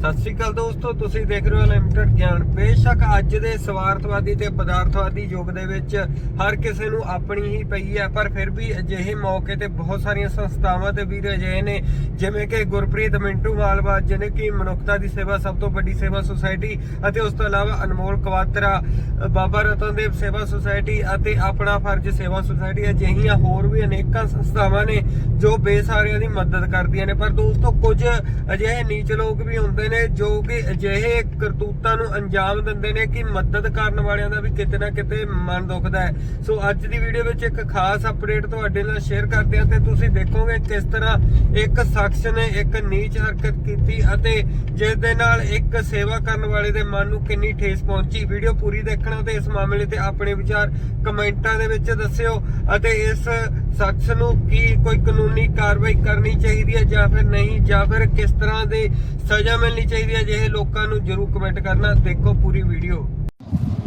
ਸਤਿ ਸ਼੍ਰੀ ਅਕਾਲ ਦੋਸਤੋ ਤੁਸੀਂ ਦੇਖ ਰਹੇ ਹੋ ਲਿਮਟਿਡ ਗਿਆਨ। ਬੇਸ਼ੱਕ ਅੱਜ ਦੇ ਸਵਾਰਥਵਾਦੀ ਤੇ ਪਦਾਰਥਵਾਦੀ ਯੁੱਗ ਦੇ ਵਿੱਚ ਹਰ ਕਿਸੇ ਨੂੰ ਆਪਣੀ ਹੀ ਪਈ ਹੈ ਪਰ ਫਿਰ ਵੀ ਅਜਿਹੇ ਮੌਕੇ ਤੇ ਬਹੁਤ ਸਾਰੀਆਂ ਸੰਸਥਾਵਾਂ ਤੇ ਵੀਰ ਅਜਿਹੇ ਨੇ ਜਿਵੇਂ ਕਿ ਗੁਰਪ੍ਰੀਤ ਮਿੰਟੂ ਮਾਲਵਾ ਜਿਹਨੇ ਕਿ ਮਨੁੱਖਤਾ ਦੀ ਸੇਵਾ ਸਭ ਤੋਂ ਵੱਡੀ ਸੇਵਾ ਸੁਸਾਇਟੀ ਅਤੇ ਉਸ ਤੋਂ ਇਲਾਵਾ ਅਨਮੋਲ ਕਵਾਤਰਾ ਅ, ਬਾਬਾ ਰਤਨਦੇਵ ਸੇਵਾ ਸੁਸਾਇਟੀ ਅਤੇ ਆਪਣਾ ਫਰਜ਼ ਸੇਵਾ ਸੁਸਾਇਟੀ ਅਜਿਹੀਆਂ ਹੋਰ ਵੀ ਅਨੇਕਾਂ ਸੰਸਥਾਵਾਂ ਨੇ ਜੋ ਬੇਸਾਰਿਆਂ ਦੀ ਮਦਦ ਕਰਦੀਆਂ ਨੇ। ਪਰ ਦੋਸਤੋ ਕੁਝ ਅਜਿਹੇ ਨੀਚ ਲੋਕ ਵੀ ਹੁੰਦੇ ਨੇ ਜੋ ਕਿ ਅਜਿਹੇ ਕਰਤੂਤਾਂ ਨੂੰ ਅੰਜਾਮ ਦਿੰਦੇ ਨੇ ਕਿ ਮਦਦ ਕਰਨ ਵਾਲਿਆਂ ਦਾ ਵੀ ਕਿਤੇ ਨਾ ਕਿਤੇ ਮਨ ਦੁਖਦਾ ਹੈ। ਸੋ ਅੱਜ ਦੀ ਵੀਡੀਓ ਵਿੱਚ ਇੱਕ ਖਾਸ ਅਪਡੇਟ ਤੁਹਾਡੇ ਨਾਲ ਸ਼ੇਅਰ ਕਰਦੇ ਹਾਂ ਤੇ ਤੁਸੀਂ ਦੇਖੋਗੇ ਕਿਸ ਤਰ੍ਹਾਂ ਇੱਕ ਸ਼ਖਸ ਨੇ ਇੱਕ ਨੀਚ ਹਰਕਤ ਕੀਤੀ ਅਤੇ ਜਿਸ ਦੇ ਨਾਲ ਇੱਕ ਸੇਵਾ ਕਰਨ ਵਾਲੇ ਦੇ ਮਨ ਨੂੰ ਕਿੰਨੀ ਠੇਸ ਪਹੁੰਚੀ। ਵੀਡੀਓ ਪੂਰੀ ਦੇਖਣਾ ਤੇ ਇਸ ਮਾਮਲੇ ਤੇ ਆਪਣੇ ਵਿਚਾਰ ਕਮੈਂਟਾਂ ਦੇ ਵਿੱਚ ਦੱਸਿਓ ਅਤੇ ਇਸ ਸ਼ਖਸ ਨੂੰ ਕੀ ਕੋਈ ਕਾਨੂੰਨੀ ਕਾਰਵਾਈ ਕਰਨੀ ਚਾਹੀਦੀ ਹੈ ਜਾਂ ਫਿਰ ਨਹੀਂ ਜਾਂ ਫਿਰ ਕਿਸ ਤਰ੍ਹਾਂ ਦੀ ਸਜ਼ਾ ਮਿਲਣੀ ਚਾਹੀਦੀ ਹੈ ਜਿਹੇ ਲੋਕਾਂ ਨੂੰ ਜਰੂਰ ਕਮੈਂਟ ਕਰਨਾ ਦੇਖੋ ਪੂਰੀ ਵੀਡੀਓ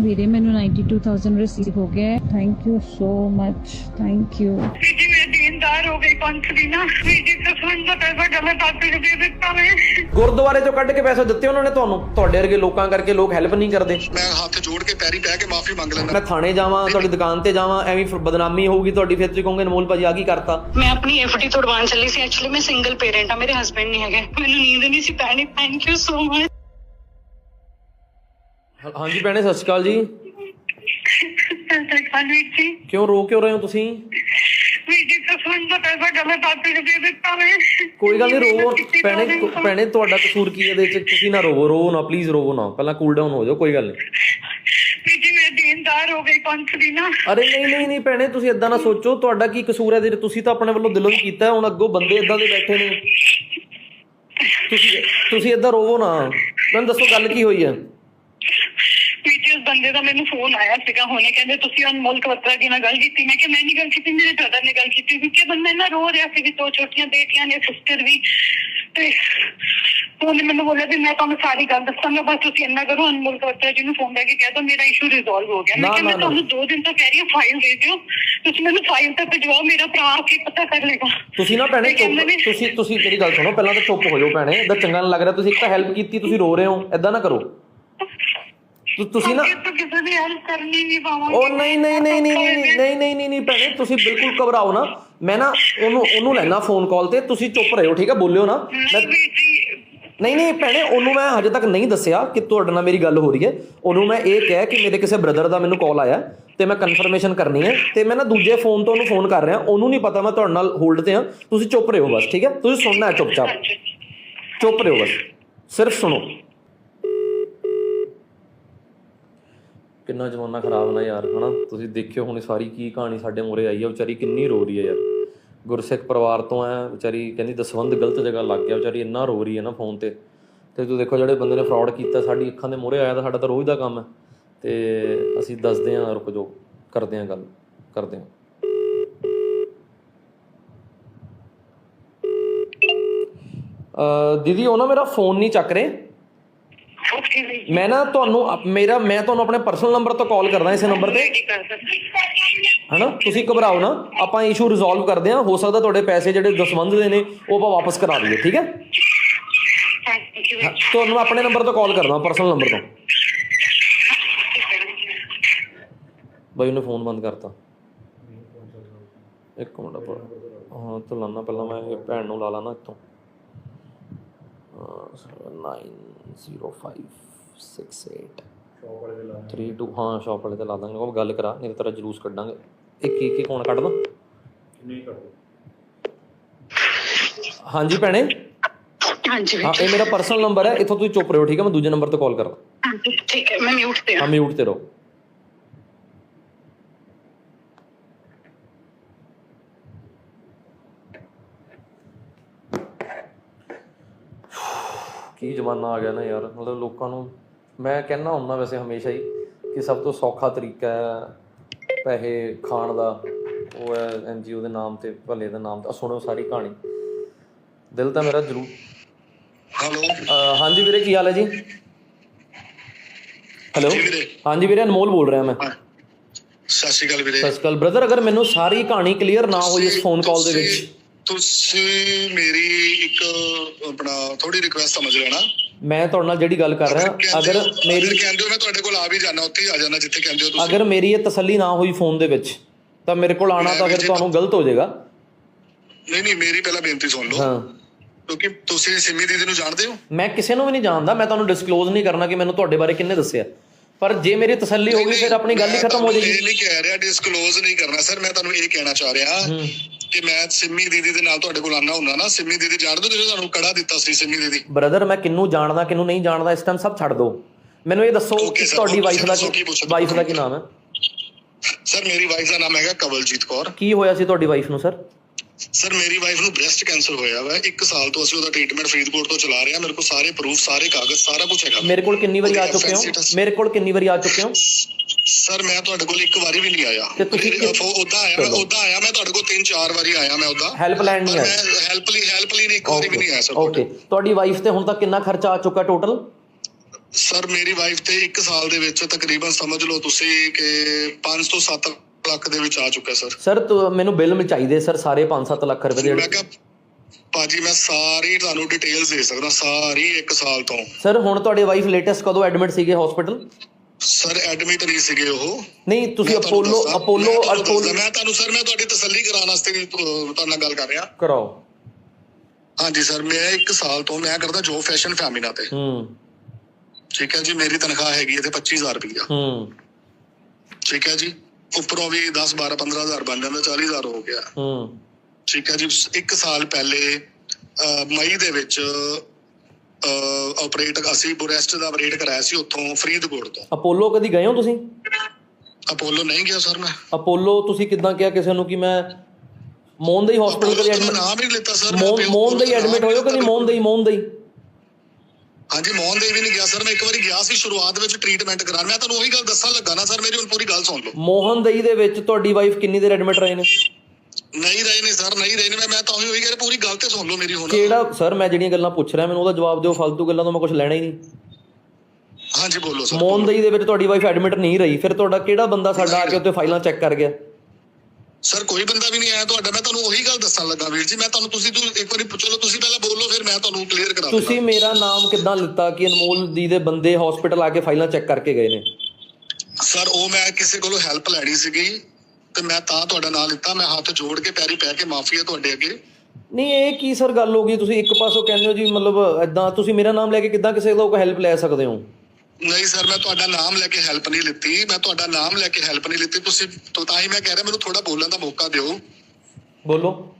ਵੀਰੇ ਮੈਨੂੰ 92000 ਰਿਸੀਵ ਹੋ ਗਿਆ ਹੈ। Thank you so much thank you ਗੁਰਦੁਆਰੇ ਚੋਂ ਕੱਢ ਕੇ ਪੈਸੇ ਦਿੱਤੇ ਉਹਨਾਂ ਨੇ ਤੁਹਾਨੂੰ? ਤੁਹਾਡੇ ਵਰਗੇ ਲੋਕਾਂ ਕਰਕੇ ਲੋਕ ਹੈਲਪ ਨਹੀਂ ਕਰਦੇ। ਮੈਂ ਹੱਥ ਜੋੜ ਕੇ ਪੈਰੀ ਪੈ ਕੇ ਮਾਫੀ ਮੰਗ ਲੈਂਦਾ। ਮੈਂ ਥਾਣੇ ਜਾਵਾਂ ਤੁਹਾਡੀ ਦੁਕਾਨ ਤੇ ਜਾਵਾਂ ਐਵੇਂ ਬਦਨਾਮੀ ਹੋਊਗੀ ਤੁਹਾਡੀ ਫਿਰ ਤੁਸੀਂ ਕਹੋਗੇ ਅਨਮੋਲ ਭਾਜੀ ਆ ਕੀ ਕਰਤਾ? ਮੈਂ ਆਪਣੀ ਐਫਡੀ ਤੁੜਵਾਉਣ ਚੱਲੀ ਸੀ। ਐਕਚੁਅਲੀ ਮੈਂ ਸਿੰਗਲ ਪੇਰੈਂਟ ਆ ਮੇਰੇ ਹਸਬੰਡ ਨਹੀਂ ਹੈਗੇ। ਮੈਨੂੰ ਨੀਂਦ ਨਹੀਂ ਸੀ ਪੈਣੀ। ਥੈਂਕ ਯੂ ਸੋ ਮਚ ਹਾਂਜੀ ਭੈਣੇ ਸਤਿ ਸ਼੍ਰੀ ਅਕਾਲ ਜੀ। ਕਿਉਂ ਰੋ ਕਿਉਂ ਰਹੇ ਹੋ ਤੁਸੀਂ? ਜੀ ਕਸਮ ਦਾ ਪੈਸਾ ਗਲਤ ਆਦਮੀ ਨੂੰ ਦੇ ਦਿੱਤਾ ਮੈਂ ਕੋਈ ਗੱਲ ਨਹੀਂ ਰੋਵੋ। ਭੈਣੇ ਭੈਣੇ ਤੁਹਾਡਾ ਕਸੂਰ ਕੀ ਹੈ ਇਹਦੇ ਵਿੱਚ ਤੁਸੀਂ ਨਾ ਰੋਵੋ ਰੋਵੋ ਨਾ ਪਲੀਜ਼ ਰੋਵੋ ਨਾ। ਪਹਿਲਾਂ ਕੂਲ ਡਾਊਨ ਹੋ ਜਾਓ ਕੋਈ ਗੱਲ ਨਹੀਂ। ਵੀਰ ਜੀ ਮੈਂ ਦੀਨਦਾਰ ਹੋ ਗਈ ਕੌਣ ਸੀ ਨਾ। ਅਰੇ ਨਹੀਂ ਨਹੀਂ ਨਹੀਂ ਭੈਣੇ ਤੁਸੀਂ ਇਦਾਂ ਨਾ ਸੋਚੋ ਤੁਹਾਡਾ ਕੀ ਕਸੂਰ ਹੈ 'ਚ? ਤੁਸੀਂ ਤਾਂ ਆਪਣੇ ਵੱਲੋਂ ਦਿਲੋਂ ਹੀ ਕੀਤਾ ਹੁਣ ਅੱਗੋਂ ਬੰਦੇ ਇਦਾਂ ਦੇ ਬੈਠੇ ਨੇ। ਤੁਸੀਂ ਤੁਸੀਂ ਇਦਾਂ ਰੋਵੋ ਨਾ। ਮੈਨੂੰ ਦੱਸੋ ਗੱਲ ਕੀ ਹੋਈ ਹੈ? ਜੀ ਬੰਦੇ ਦਾ ਮੈਨੂੰ ਫੋਨ ਆਇਆ ਸੀਗਾ ਹੁਣੇ ਕਹਿੰਦੇ ਤੁਸੀਂ ਅਨਮੋਲ ਕਵਤਰਾ ਜੀ ਨਾਲ ਗੱਲ ਕੀਤੀ? ਮੈਂ ਕਿ ਮੈਂ ਨਹੀਂ ਗੱਲ ਕੀਤੀ ਮੇਰੇ ਬ੍ਰਦਰ ਨੇ ਗੱਲ ਕੀਤੀ ਕਿਉਂਕਿ ਬੰਦਾ ਇੰਨਾ ਰੋ ਰਿਹਾ ਸੀ ਵੀ ਦੋ ਛੋਟੀਆਂ ਬੇਟੀਆਂ ਨੇ ਸਿਸਟਰ ਵੀ। ਤੇ ਉਹਨੇ ਮੈਨੂੰ ਬੋਲਿਆ ਵੀ ਮੈਂ ਤੁਹਾਨੂੰ ਸਾਰੀ ਗੱਲ ਦੱਸਾਂਗਾ ਬਸ ਤੁਸੀਂ ਇੰਨਾ ਕਰੋ ਅਨਮੋਲ ਕਵਤਰਾ ਜੀ ਨੂੰ ਫੋਨ ਕਰਕੇ ਕਹਿ ਦਿਓ ਮੇਰਾ ਇਸ਼ੂ ਰਿਜ਼ੋਲਵ ਹੋ ਗਿਆ। ਮੈਂ ਨਾ, ਕਿਹਾ ਮੈਂ ਨਾ, ਨਾ। ਤੁਹਾਨੂੰ ਦੋ ਦਿਨ ਤੋਂ ਕਹਿ ਰਹੀ ਹਾਂ ਫਾਈਲ ਦੇ ਦਿਓ। ਤੁਸੀਂ ਮੈਨੂੰ ਫਾਈਲ ਤਾਂ ਭਿਜਵਾਓ ਮੇਰਾ ਭਰਾ ਆ ਕੇ ਪਤਾ ਕਰ ਲੇਗਾ ਤੁਸੀਂ ਨਾ ਭੈਣੇ ਨੇ- ਤੁਸੀਂ ਤੁਸੀਂ ਮੇਰੀ ਗੱਲ ਸੁਣੋ ਪਹਿਲਾਂ ਤਾਂ ਚੁੱਪ ਹੋ ਜਾਓ ਭੈਣੇ। ਇਦਾਂ ਚੰਗਾ ਨਹੀਂ ਲੱਗ ਰਿਹਾ ਤੁਸੀਂ ਇੱਕ ਤਾਂ ਹੈਲਪ ਕੀਤੀ ਤੁਸੀਂ ਰੋ ਰਹੇ ਹੋ ਇਦਾਂ ਨਾ ਕਰੋ। ਤੁ- ਤੁਸੀਂ ਨਾ ਤੋਂ ਕਿਸੇ ਦੀ ਹੈਲਪ ਕਰਨੀ ਨਹੀਂ ਪਾਵਾਂਗੀ। ਉਹ ਨਹੀਂ ਨਹੀਂ ਨਹੀਂ ਨਹੀਂ ਨਹੀਂ ਨਹੀਂ ਨਹੀਂ ਨਹੀਂ ਨਹੀਂ ਭੈਣੇ ਤੁਸੀਂ ਬਿਲਕੁਲ ਘਬਰਾਓ ਨਾ। ਮੈਂ ਨਾ ਉਹਨੂੰ ਉਹਨੂੰ ਲੈਣਾ ਫੋਨ ਕਾਲ ਤੇ ਤੁਸੀਂ ਚੁੱਪ ਰਹੋ ਠੀਕ ਹੈ ਬੋਲਿਓ ਨਾ। ਮੈਂ ਨਹੀਂ ਵੀਰ ਜੀ। ਨਹੀਂ ਨਹੀਂ ਭੈਣੇ ਉਹਨੂੰ ਮੈਂ ਹਜੇ ਤੱਕ ਨਹੀਂ ਦੱਸਿਆ ਕਿ ਤੁਹਾਡੇ ਨਾਲ ਮੇਰੀ ਗੱਲ ਹੋ ਰਹੀ ਹੈ। ਉਹਨੂੰ ਮੈਂ ਇਹ ਕਿਹਾ ਕਿ ਮੇਰੇ ਕਿਸੇ ਬ੍ਰਦਰ ਦਾ ਮੈਨੂੰ ਕਾਲ ਆਇਆ ਤੇ ਮੈਂ ਕਨਫਰਮੇਸ਼ਨ ਕਰਨੀ ਹੈ ਤੇ ਮੈਂ ਨਾ ਦੂਜੇ ਫੋਨ ਤੋਂ ਉਹਨੂੰ ਫੋਨ ਕਰ ਰਿਹਾ। ਉਹਨੂੰ ਨਹੀਂ ਪਤਾ ਮੈਂ ਤੁਹਾਡੇ ਨਾਲ ਹੋਲਡ ਤੇ ਹਾਂ। ਤੁਸੀਂ ਚੁੱਪ ਰਹੋ ਬਸ ਠੀਕ ਹੈ? ਤੁਸੀਂ ਸੁਣਨਾ ਹੈ ਚੁੱਪਚਾਪ। ਚੁੱਪ ਰਹੋ ਬਸ। ਸਿਰਫ ਸੁਣੋ। ਕਿੰਨਾ ਜ਼ਮਾਨਾ ਖਰਾਬ ਨਾ ਯਾਰ, ਹਨਾ? ਤੁਸੀਂ ਦੇਖਿਓ ਹੁਣ ਸਾਰੀ ਕੀ ਕਹਾਣੀ ਸਾਡੇ ਮੂਹਰੇ ਆਈ ਹੈ ਵਿਚਾਰੀ ਕਿੰਨੀ ਰੋ ਰਹੀ ਹੈ ਯਾਰ। ਗੁਰਸਿੱਖ ਪਰਿਵਾਰ ਤੋਂ ਹੈ ਵਿਚਾਰੀ ਕਹਿੰਦੀ ਦਸਵੰਦ ਗਲਤ ਜਗ੍ਹਾ ਲੱਗ ਗਿਆ, ਵਿਚਾਰੀ ਇੰਨਾ ਰੋ ਰਹੀ ਹੈ ਨਾ ਫੋਨ ਤੇ। ਤੇ ਤੁਸੀਂ ਦੇਖੋ ਜਿਹੜੇ ਬੰਦੇ ਨੇ ਫਰਾਡ ਕੀਤਾ, ਸਾਡੀ ਅੱਖਾਂ ਦੇ ਮੂਹਰੇ ਆਇਆ ਤਾਂ ਸਾਡਾ ਤਾਂ ਰੋਜ਼ ਦਾ ਕੰਮ ਹੈ ਤੇ ਅਸੀਂ ਦੱਸਦੇ ਹਾਂ ਰੁਕ ਜੋ ਕਰਦੇ ਹਾਂ ਗੱਲ, ਕਰਦੇ ਹਾਂ ਦੀਦੀ, ਉਹ ਨਾ ਮੇਰਾ ਫੋਨ ਨਹੀਂ ਚੱਕ ਰਹੇ। ਮੈਂ ਨਾ ਤੁਹਾਨੂੰ ਮੇਰਾ ਮੈਂ ਤੁਹਾਨੂੰ ਆਪਣੇ ਪਰਸਨਲ ਨੰਬਰ ਤੋਂ ਕਾਲ ਕਰਦਾ ਇਸੇ ਨੰਬਰ ਤੇ। ਹਨਾ? ਤੁਸੀਂ ਘਬਰਾਓ ਨਾ। ਆਪਾਂ ਇਸ਼ੂ ਰਿਜ਼ੋਲਵ ਕਰਦੇ ਹਾਂ। ਹੋ ਸਕਦਾ ਤੁਹਾਡੇ ਪੈਸੇ ਜਿਹੜੇ ਦਸਵੰਧ ਦੇ ਨੇ ਉਹ ਆਪਾਂ ਵਾਪਸ ਕਰਾ ਦਈਏ ਠੀਕ ਹੈ? ਤੁਹਾਨੂੰ ਆਪਣੇ ਨੰਬਰ ਤੋਂ ਕਾਲ ਕਰਦਾ ਪਰਸਨਲ ਨੰਬਰ ਤੋਂ। ਬਾਈ ਉਹਨੇ ਫੋਨ ਬੰਦ ਕਰਤਾ। ਇੱਕ ਮਿੰਟ ਹਾਂ ਤੂੰ ਲਾਣਾ ਪਹਿਲਾਂ ਮੈਂ ਇਹ ਭੈਣ ਨੂੰ ਲਾ ਲਾਣਾ ਇੱਥੋਂ 905668 32 ਹਾਂ ਸ਼ਾਪ ਵਾਲੇ ਤੇ ਲਾ ਦਾਂਗੇ। ਉਹ ਗੱਲ ਕਰਾ ਨਹੀਂ ਤਾਂ ਤੇਰਾ ਜਲੂਸ ਕੱਢਾਂਗੇ। ਇੱਕ ਇੱਕ ਇੱਕ ਹੁਣ ਕੱਢ ਦਾਂ ਹਾਂਜੀ ਭੈਣੇ? ਹਾਂਜੀ। ਹਾਂ ਇਹ ਮੇਰਾ ਪਰਸਨਲ ਨੰਬਰ ਹੈ ਇੱਥੋਂ ਤੁਸੀਂ ਚੁੱਪ ਰਹੋ ਠੀਕ ਹੈ? ਮੈਂ ਦੂਜੇ ਨੰਬਰ ਤੇ ਕਾਲ ਕਰਦਾ। ਹਾਂਜੀ ਠੀਕ ਹੈ ਮੈਂ ਮਿਊਟ ਤੇ ਹਾਂ। ਹਾਂ ਮਿਊਟ ਤੇ ਰਹੋ। ਕੀ ਜ਼ਮਾਨਾ ਆ ਗਿਆ ਨਾ ਯਾਰ। ਮਤਲਬ ਲੋਕਾਂ ਨੂੰ ਮੈਂ ਕਹਿੰਦਾ ਹੁੰਦਾ ਵੈਸੇ ਹਮੇਸ਼ਾ ਹੀ ਕਿ ਸਭ ਤੋਂ ਸੌਖਾ ਤਰੀਕਾ ਹੈ ਪੈਸੇ ਖਾਣ ਦਾ। ਉਹ ਹੈ ਐਨਜੀਓ ਦੇ ਨਾਮ ਤੇ ਭਲੇ ਦੇ ਨਾਮ ਤੇ। ਸੁਣੋ ਸਾਰੀ ਕਹਾਣੀ। ਦਿਲ ਤਾਂ ਮੇਰਾ ਜ਼ਰੂਰ। ਹੈਲੋ। ਹਾਂਜੀ ਵੀਰੇ ਕੀ ਹਾਲ ਹੈ ਜੀ? ਹੈਲੋ। ਹਾਂਜੀ ਵੀਰੇ ਅਨਮੋਲ ਬੋਲ ਰਿਹਾ ਮੈਂ। ਸਤਿ ਸ਼੍ਰੀ ਅਕਾਲ ਵੀਰੇ। ਸਤਿ ਸ਼੍ਰੀ ਅਕਾਲ। ਬ੍ਰਦਰ ਅਗਰ ਮੈਨੂੰ ਸਾਰੀ ਕਹਾਣੀ ਕਲੀਅਰ ਨਾ ਹੋਈ ਇਸ ਫੋਨ ਕਾਲ ਦੇ ਵਿੱਚ। ਤੁਸੀਂ- ਮੇਰੀ ਇੱਕ ਆਪਣਾ ਥੋੜੀ ਰਿਕੁਐਸਟ ਸਮਝ ਲੈਣਾ। ਮੈਂ ਤੁਹਾਡੇ ਨਾਲ ਜਿਹੜੀ ਗੱਲ ਕਰ ਰਿਹਾ ਅਗਰ ਮੇਰੀ ਕਹਿੰਦੇ ਹੋ ਮੈਂ ਤੁਹਾਡੇ ਕੋਲ ਆ ਵੀ ਜਾਣਾ ਉੱਥੇ ਆ ਜਾਣਾ ਜਿੱਥੇ ਕਹਿੰਦੇ ਹੋ ਤੁਸੀਂ। ਅਗਰ ਮੇਰੀ ਇਹ ਤਸੱਲੀ ਨਾ ਹੋਈ ਫੋਨ ਦੇ ਵਿੱਚ ਤਾਂ ਮੇਰੇ ਕੋਲ ਆਣਾ ਤਾਂ ਫਿਰ ਤੁਹਾਨੂੰ ਗਲਤ ਹੋ ਜਾਏਗਾ। ਨਹੀਂ ਨਹੀਂ ਮੇਰੀ ਪਹਿਲਾਂ ਬੇਨਤੀ ਸੁਣ ਲਓ। ਹਾਂ। ਕਿਉਂਕਿ ਤੁਸੀਂ ਸਿੰਮੀ ਦੀਦੀ ਨੂੰ ਜਾਣਦੇ ਹੋ? ਮੈਂ ਕਿਸੇ ਨੂੰ ਵੀ ਨਹੀਂ ਜਾਣਦਾ ਮੈਂ ਤੁਹਾਨੂੰ ਡਿਸਕਲੋਜ਼ ਨਹੀਂ ਕਰਨਾ ਕਿ ਮੈਨੂੰ ਤੁਹਾਡੇ ਬਾਰੇ ਕਿੰਨੇ ਦੱਸਿਆ। ਪਰ ਜੇ ਮੇਰੀ ਤਸੱਲੀ ਹੋ ਗਈ ਫਿਰ ਆਪਣੀ ਗੱਲ ਹੀ ਖਤਮ ਹੋ ਜਾਏਗੀ। ਇਹ ਨਹੀਂ ਕਹਿ ਰਿਹਾ ਡਿਸਕਲੋਜ਼ ਨਹੀਂ ਕਰਨਾ ਸਰ ਮੈਂ ਤੁਹਾਨੂੰ ਇਹ ਕਹਿਣਾ ਚਾਹ ਰਿਹਾ ਕਿ ਮੈਂ ਸਿੰਮੀ ਦੀਦੀ ਦੇ ਨਾਲ ਤੁਹਾਡੇ ਕੋਲ ਆਣਾ ਹੁੰਦਾ ਨਾ ਸਿੰਮੀ ਦੀਦੀ ਜਾਣਦੇ ਜਿਹੜੇ ਤੁਹਾਨੂੰ ਕੜਾ ਦਿੱਤਾ ਸੀ ਸਿੰਮੀ ਦੀਦੀ। ਬ੍ਰਦਰ ਮੈਂ ਕਿੰਨੂੰ ਜਾਣਦਾ ਕਿੰਨੂੰ ਨਹੀਂ ਜਾਣਦਾ ਇਸ ਟਾਈਮ ਸਭ ਛੱਡ ਦਿਓ। ਮੈਨੂੰ ਇਹ ਦੱਸੋ ਕਿ ਤੁਹਾਡੀ ਵਾਈਫ ਦਾ ਕੀ ਵਾਈਫ ਦਾ ਕੀ ਨਾਮ ਹੈ? ਸਰ ਮੇਰੀ ਵਾਈਫ ਦਾ ਨਾਮ ਹੈਗਾ ਕਵਲਜੀਤ ਕੌਰ। ਕੀ ਹੋਇਆ ਸੀ ਤੁਹਾਡੀ ਵਾਈਫ ਨੂੰ ਸਰ ਸਰ ਮੇਰੀ ਵਾਈਫ ਨੂੰ ਬ੍ਰੈਸਟ ਕੈਂਸਰ ਹੋਇਆ ਵਾ ਇੱਕ ਸਾਲ ਤੋਂ ਅਸੀਂ ਉਹਦਾ ਟ੍ਰੀਟਮੈਂਟ ਫਰੀਦਕੋਟ ਤੋਂ ਚਲਾ ਰਹੇ ਹਾਂ ਮੇਰੇ ਕੋਲ ਸਾਰੇ ਪ੍ਰੂਫ ਸਾਰੇ ਕਾਗਜ਼ ਸਾਰਾ ਕੁਝ ਹੈਗਾ ਮੇਰੇ ਕੋਲ ਕਿੰਨੀ ਵਾਰੀ ਆ ਚੁੱਕੇ ਹੋ? ਮੇਰੇ ਕੋਲ ਕਿੰਨੀ ਵਾਰੀ ਆ ਚੁੱਕੇ ਹੋ? ਸਰ ਮੈਂ ਤੁਹਾਡੇ ਕੋਲ ਇੱਕ ਵਾਰੀ ਵੀ ਨਹੀਂ ਆਇਆ। ਤੇ ਤੁਸੀਂ ਉਦਾਂ ਆਇਆ ਮੈਂ। ਉਦਾਂ ਆਇਆ ਮੈਂ ਤੁਹਾਡੇ ਕੋਲ ਤਿੰਨ ਚਾਰ ਵਾਰੀ ਆਇਆ ਮੈਂ ਉਦਾਂ ਹੈਲਪਲਾਈਨ ਨਹੀਂ ਆਇਆ। ਮੈਂ ਹੈਲਪ ਲਈ ਹੈਲਪ ਲਈ ਨਹੀਂ ਇੱਕ ਵਾਰੀ ਵੀ ਨਹੀਂ ਆਇਆ ਸਰ ਓਕੇ ਤੁਹਾਡੀ ਵਾਈਫ ਤੇ ਹੁਣ ਤੱਕ ਕਿੰਨਾ ਖਰਚਾ ਆ ਚੁੱਕਾ ਟੋਟਲ ਸਰ ਮੇਰੀ ਵਾਈਫ ਤੇ ਇੱਕ ਸਾਲ ਦੇ ਵਿੱਚ ਤਕਰੀਬਨ ਸਮਝ ਲਓ ਤੁਸੀਂ ਕਿ 5 ਤੋਂ 7 ਲੱਖ ਦੇ ਵਿੱਚ ਆ ਚੁੱਕਾ ਸਰ। ਸਰ ਮੈਨੂੰ ਬਿੱਲ ਮ ਚਾਹੀਦੇ ਸਰ ਸਾਰੇ 5-7 ਲੱਖ ਰੁਪਏ ਦੇ ਭਾਜੀ ਮੈਂ ਸਾਰੀ ਤੁਹਾਨੂੰ ਡਿਟੇਲਸ ਦੇ ਸਕਦਾ ਸਾਰੀ ਇੱਕ ਸਾਲ ਤੋਂ। ਸਰ ਹੁਣ ਤੁਹਾਡੇ ਵਾਈਫ ਲੇਟੈਸਟ ਕਦੋਂ ਐਡਮਿਟ ਸੀਗੇ ਹਸਪੀਟਲ ਸਰ ਐਡਮਿਟ ਨਹੀਂ ਸੀਗੇ ਉਹ। ਨਹੀਂ ਤੁਸੀਂ ਅਪੋਲੋ ਅਪੋਲੋ ਅਪੋਲੋ ਮੈਂ ਤੁਹਾਨੂੰ ਸਰ ਮੈਂ ਤੁਹਾਡੀ ਤਸੱਲੀ ਕਰਾਉਣ ਵਾਸਤੇ ਤੁਹਾਡੇ ਨਾਲ ਗੱਲ ਕਰ ਰਿਹਾ। ਕਰਾਓ। ਹਾਂਜੀ ਸਰ ਮੈਂ ਇੱਕ ਸਾਲ ਤੋਂ ਮੈਂ ਕਰਦਾ ਜੋ ਫੈਸ਼ਨ ਫੈਮਿਨਾ ਤੇ। ਹੂੰ। ਠੀਕ ਹੈ ਜੀ ਮੇਰੀ ਤਨਖਾਹ ਹੈਗੀ ਹੈ ਤੇ 25000 ਰੁਪਇਆ ਹੂੰ। ਠੀਕ ਹੈ ਜੀ। ਉੱਪਰੋਂ ਵੀ 10 12 15000 ਬਣ ਜਾਂਦਾ 40000 ਹੋ ਗਿਆ। ਹੂੰ। ਠੀਕ ਹੈ ਜੀ ਇੱਕ ਸਾਲ ਪਹਿਲੇ ਮਈ ਦੇ ਵਿੱਚ ਆਪਰੇਟ ਅਸੀਂ ਬੁਰੈਸਟ ਦਾ ਆਪਰੇਟ ਕਰਾਇਆ ਸੀ ਉੱਥੋਂ ਫਰੀਦਕੋਟ ਤੋਂ। ਅਪੋਲੋ ਕਦੀ ਗਏ ਹੋ ਤੁਸੀਂ? ਅਪੋਲੋ ਨਹੀਂ ਗਿਆ ਸਰ ਮੈਂ। ਅਪੋਲੋ ਤੁਸੀਂ ਕਿਦਾਂ ਕਿਹਾ ਕਿਸੇ ਨੂੰ ਕਿ ਮੈਂ ਮੋਹਨ ਦੇ ਹਸਪੀਟਲ ਮੈਂ ਐਡਮਿਟ ਨਾਮ ਹੀ ਨਹੀਂ ਲਿੱਤਾ ਸਰ ਮੋਹਨ ਦੇ ਐਡਮਿਟ ਹੋਇਓ ਕਦੀ? ਮੋਹਨ ਦੇ ਮੋਹਨ ਦੇ ਹਾਂਜੀ ਮੋਹਨ ਦੇ ਵੀ ਨਹੀਂ ਗਿਆ ਸਰ ਮੈਂ ਇੱਕ ਵਾਰੀ ਗਿਆ ਸੀ ਸ਼ੁਰੂਆਤ ਵਿੱਚ ਟ੍ਰੀਟਮੈਂਟ ਕਰਾਉਣ। ਮੈਂ ਤੁਹਾਨੂੰ ਉਹੀ ਗੱਲ ਦੱਸਣ ਲੱਗਾ ਨਾ ਸਰ ਮੇਰੀ ਹੁਣ ਪੂਰੀ ਗੱਲ ਸੁਣ ਲਓ। ਮੋਹਨ ਦਈ ਦੇ ਵਿੱਚ ਤੁਹਾਡੀ ਵਾਈਫ ਕਿੰਨੀ ਦੇਰ ਐਡਮਿਟ ਰਹੇ ਨੇ? ਨਹੀਂ ਰਹੇ ਨੇ ਸਰ ਨਹੀਂ ਰਹੇ ਨੇ। ਮੈਂ ਮੈਂ ਤਾਂ ਉਹੀ ਹੋਈ ਗਿਆ ਪੂਰੀ ਗੱਲ ਤੇ ਸੁਣ ਲਓ ਮੇਰੀ ਹੁਣ। ਕਿਹੜਾ ਸਰ ਮੈਂ ਜਿਹੜੀਆਂ ਗੱਲਾਂ ਪੁੱਛ ਰਿਹਾ ਮੈਨੂੰ ਉਹਦਾ ਜਵਾਬ ਦਿਓ ਫालतू ਗੱਲਾਂ ਤੋਂ ਮੈਂ ਕੁਝ ਲੈਣਾ ਹੀ ਨਹੀਂ। ਹਾਂਜੀ ਬੋਲੋ ਸਰ ਮੋਹਨ ਦਈ ਦੇ ਵਿੱਚ ਤੁਹਾਡੀ ਵਾਈਫ ਐਡਮਿਟ ਨਹੀਂ ਰਹੀ ਫਿਰ ਤੁਹਾਡਾ ਕਿਹੜਾ ਬੰਦਾ ਸਾਡਾ ਆ ਕੇ ਉੱਤੇ ਫਾਈਲਾਂ ਚੈੱਕ ਕਰ ਗਿਆ? ਸਰ ਕੋਈ ਬੰਦਾ ਵੀ ਨਹੀਂ ਆਇਆ ਤੁਹਾਡਾ ਮੈਂ ਤੁਹਾਨੂੰ ਉਹੀ ਗੱਲ ਦੱਸਣ ਲੱਗਾ ਵੀਰ ਜੀ। ਮੈਂ ਤੁਹਾਨੂੰ ਤੁਸੀਂ ਤੁਸੀਂ ਇੱਕ ਵਾਰੀ ਚਲੋ ਤੁਸੀਂ ਪਹਿਲਾਂ ਬੋਲੋ ਫਿਰ ਮੈਂ ਤੁਹਾਨੂੰ ਕਲੀਅਰ ਕਰਾ ਤੁਸੀਂ ਮੇਰਾ ਨਾਮ ਕਿੱਦਾਂ ਲਿੱਤਾ ਕਿ ਅਨਮੋਲ ਦੀ ਦੇ ਬੰਦੇ ਹਸਪੀਟਲ ਆ ਕੇ ਫਾਈਲਾਂ ਚੈੱਕ ਕਰਕੇ ਗਏ ਨੇ? ਸਰ ਉਹ ਮੈਂ ਕਿਸੇ ਕੋਲੋਂ ਹੈਲਪ ਲੈਣੀ ਸੀਗੀ ਤੇ ਮੈਂ ਤਾਂ ਤੁਹਾਡਾ ਨਾਮ ਲਿੱਤਾ। ਮੈਂ ਹੱਥ ਜੋੜ ਕੇ ਪੈਰੀ ਪੈ ਕੇ ਮਾਫੀ ਹੈ ਤੁਹਾਡੇ ਅੱਗੇ। ਨਹੀਂ ਇਹ ਕੀ ਸਰ ਗੱਲ ਹੋ ਗਈ? ਤੁਸੀਂ ਇੱਕ ਪਾਸੋਂ ਕਹਿੰਦੇ ਹੋ ਜੀ ਮਤਲਬ ਐਦਾਂ ਤੁਸੀਂ ਮੇਰਾ ਨਾਮ ਲੈ ਕੇ ਕਿੱਦਾਂ ਕਿਸੇ ਤੋਂ ਹੈਲਪ ਲੈ ਸਕਦੇ ਹੋ? ਨਹੀਂ ਸਰ ਮੈਂ ਤੁਹਾਡਾ ਨਾਮ ਲੈ ਕੇ ਹੈਲਪ ਨਹੀਂ ਲਿੱਤੀ। ਮੈਂ ਤੁਹਾਡਾ ਨਾਮ ਲੈ ਕੇ ਹੈਲਪ ਨਹੀਂ ਲਿੱਤੀ। ਤੁਸੀਂ ਤਾਂ ਹੀ ਮੈਂ ਕਹਿ ਰਿਹਾ ਮੈਨੂੰ ਥੋੜਾ ਬੋਲਣ ਦਾ ਮੌਕਾ ਦਿਓ। ਬੋਲੋ।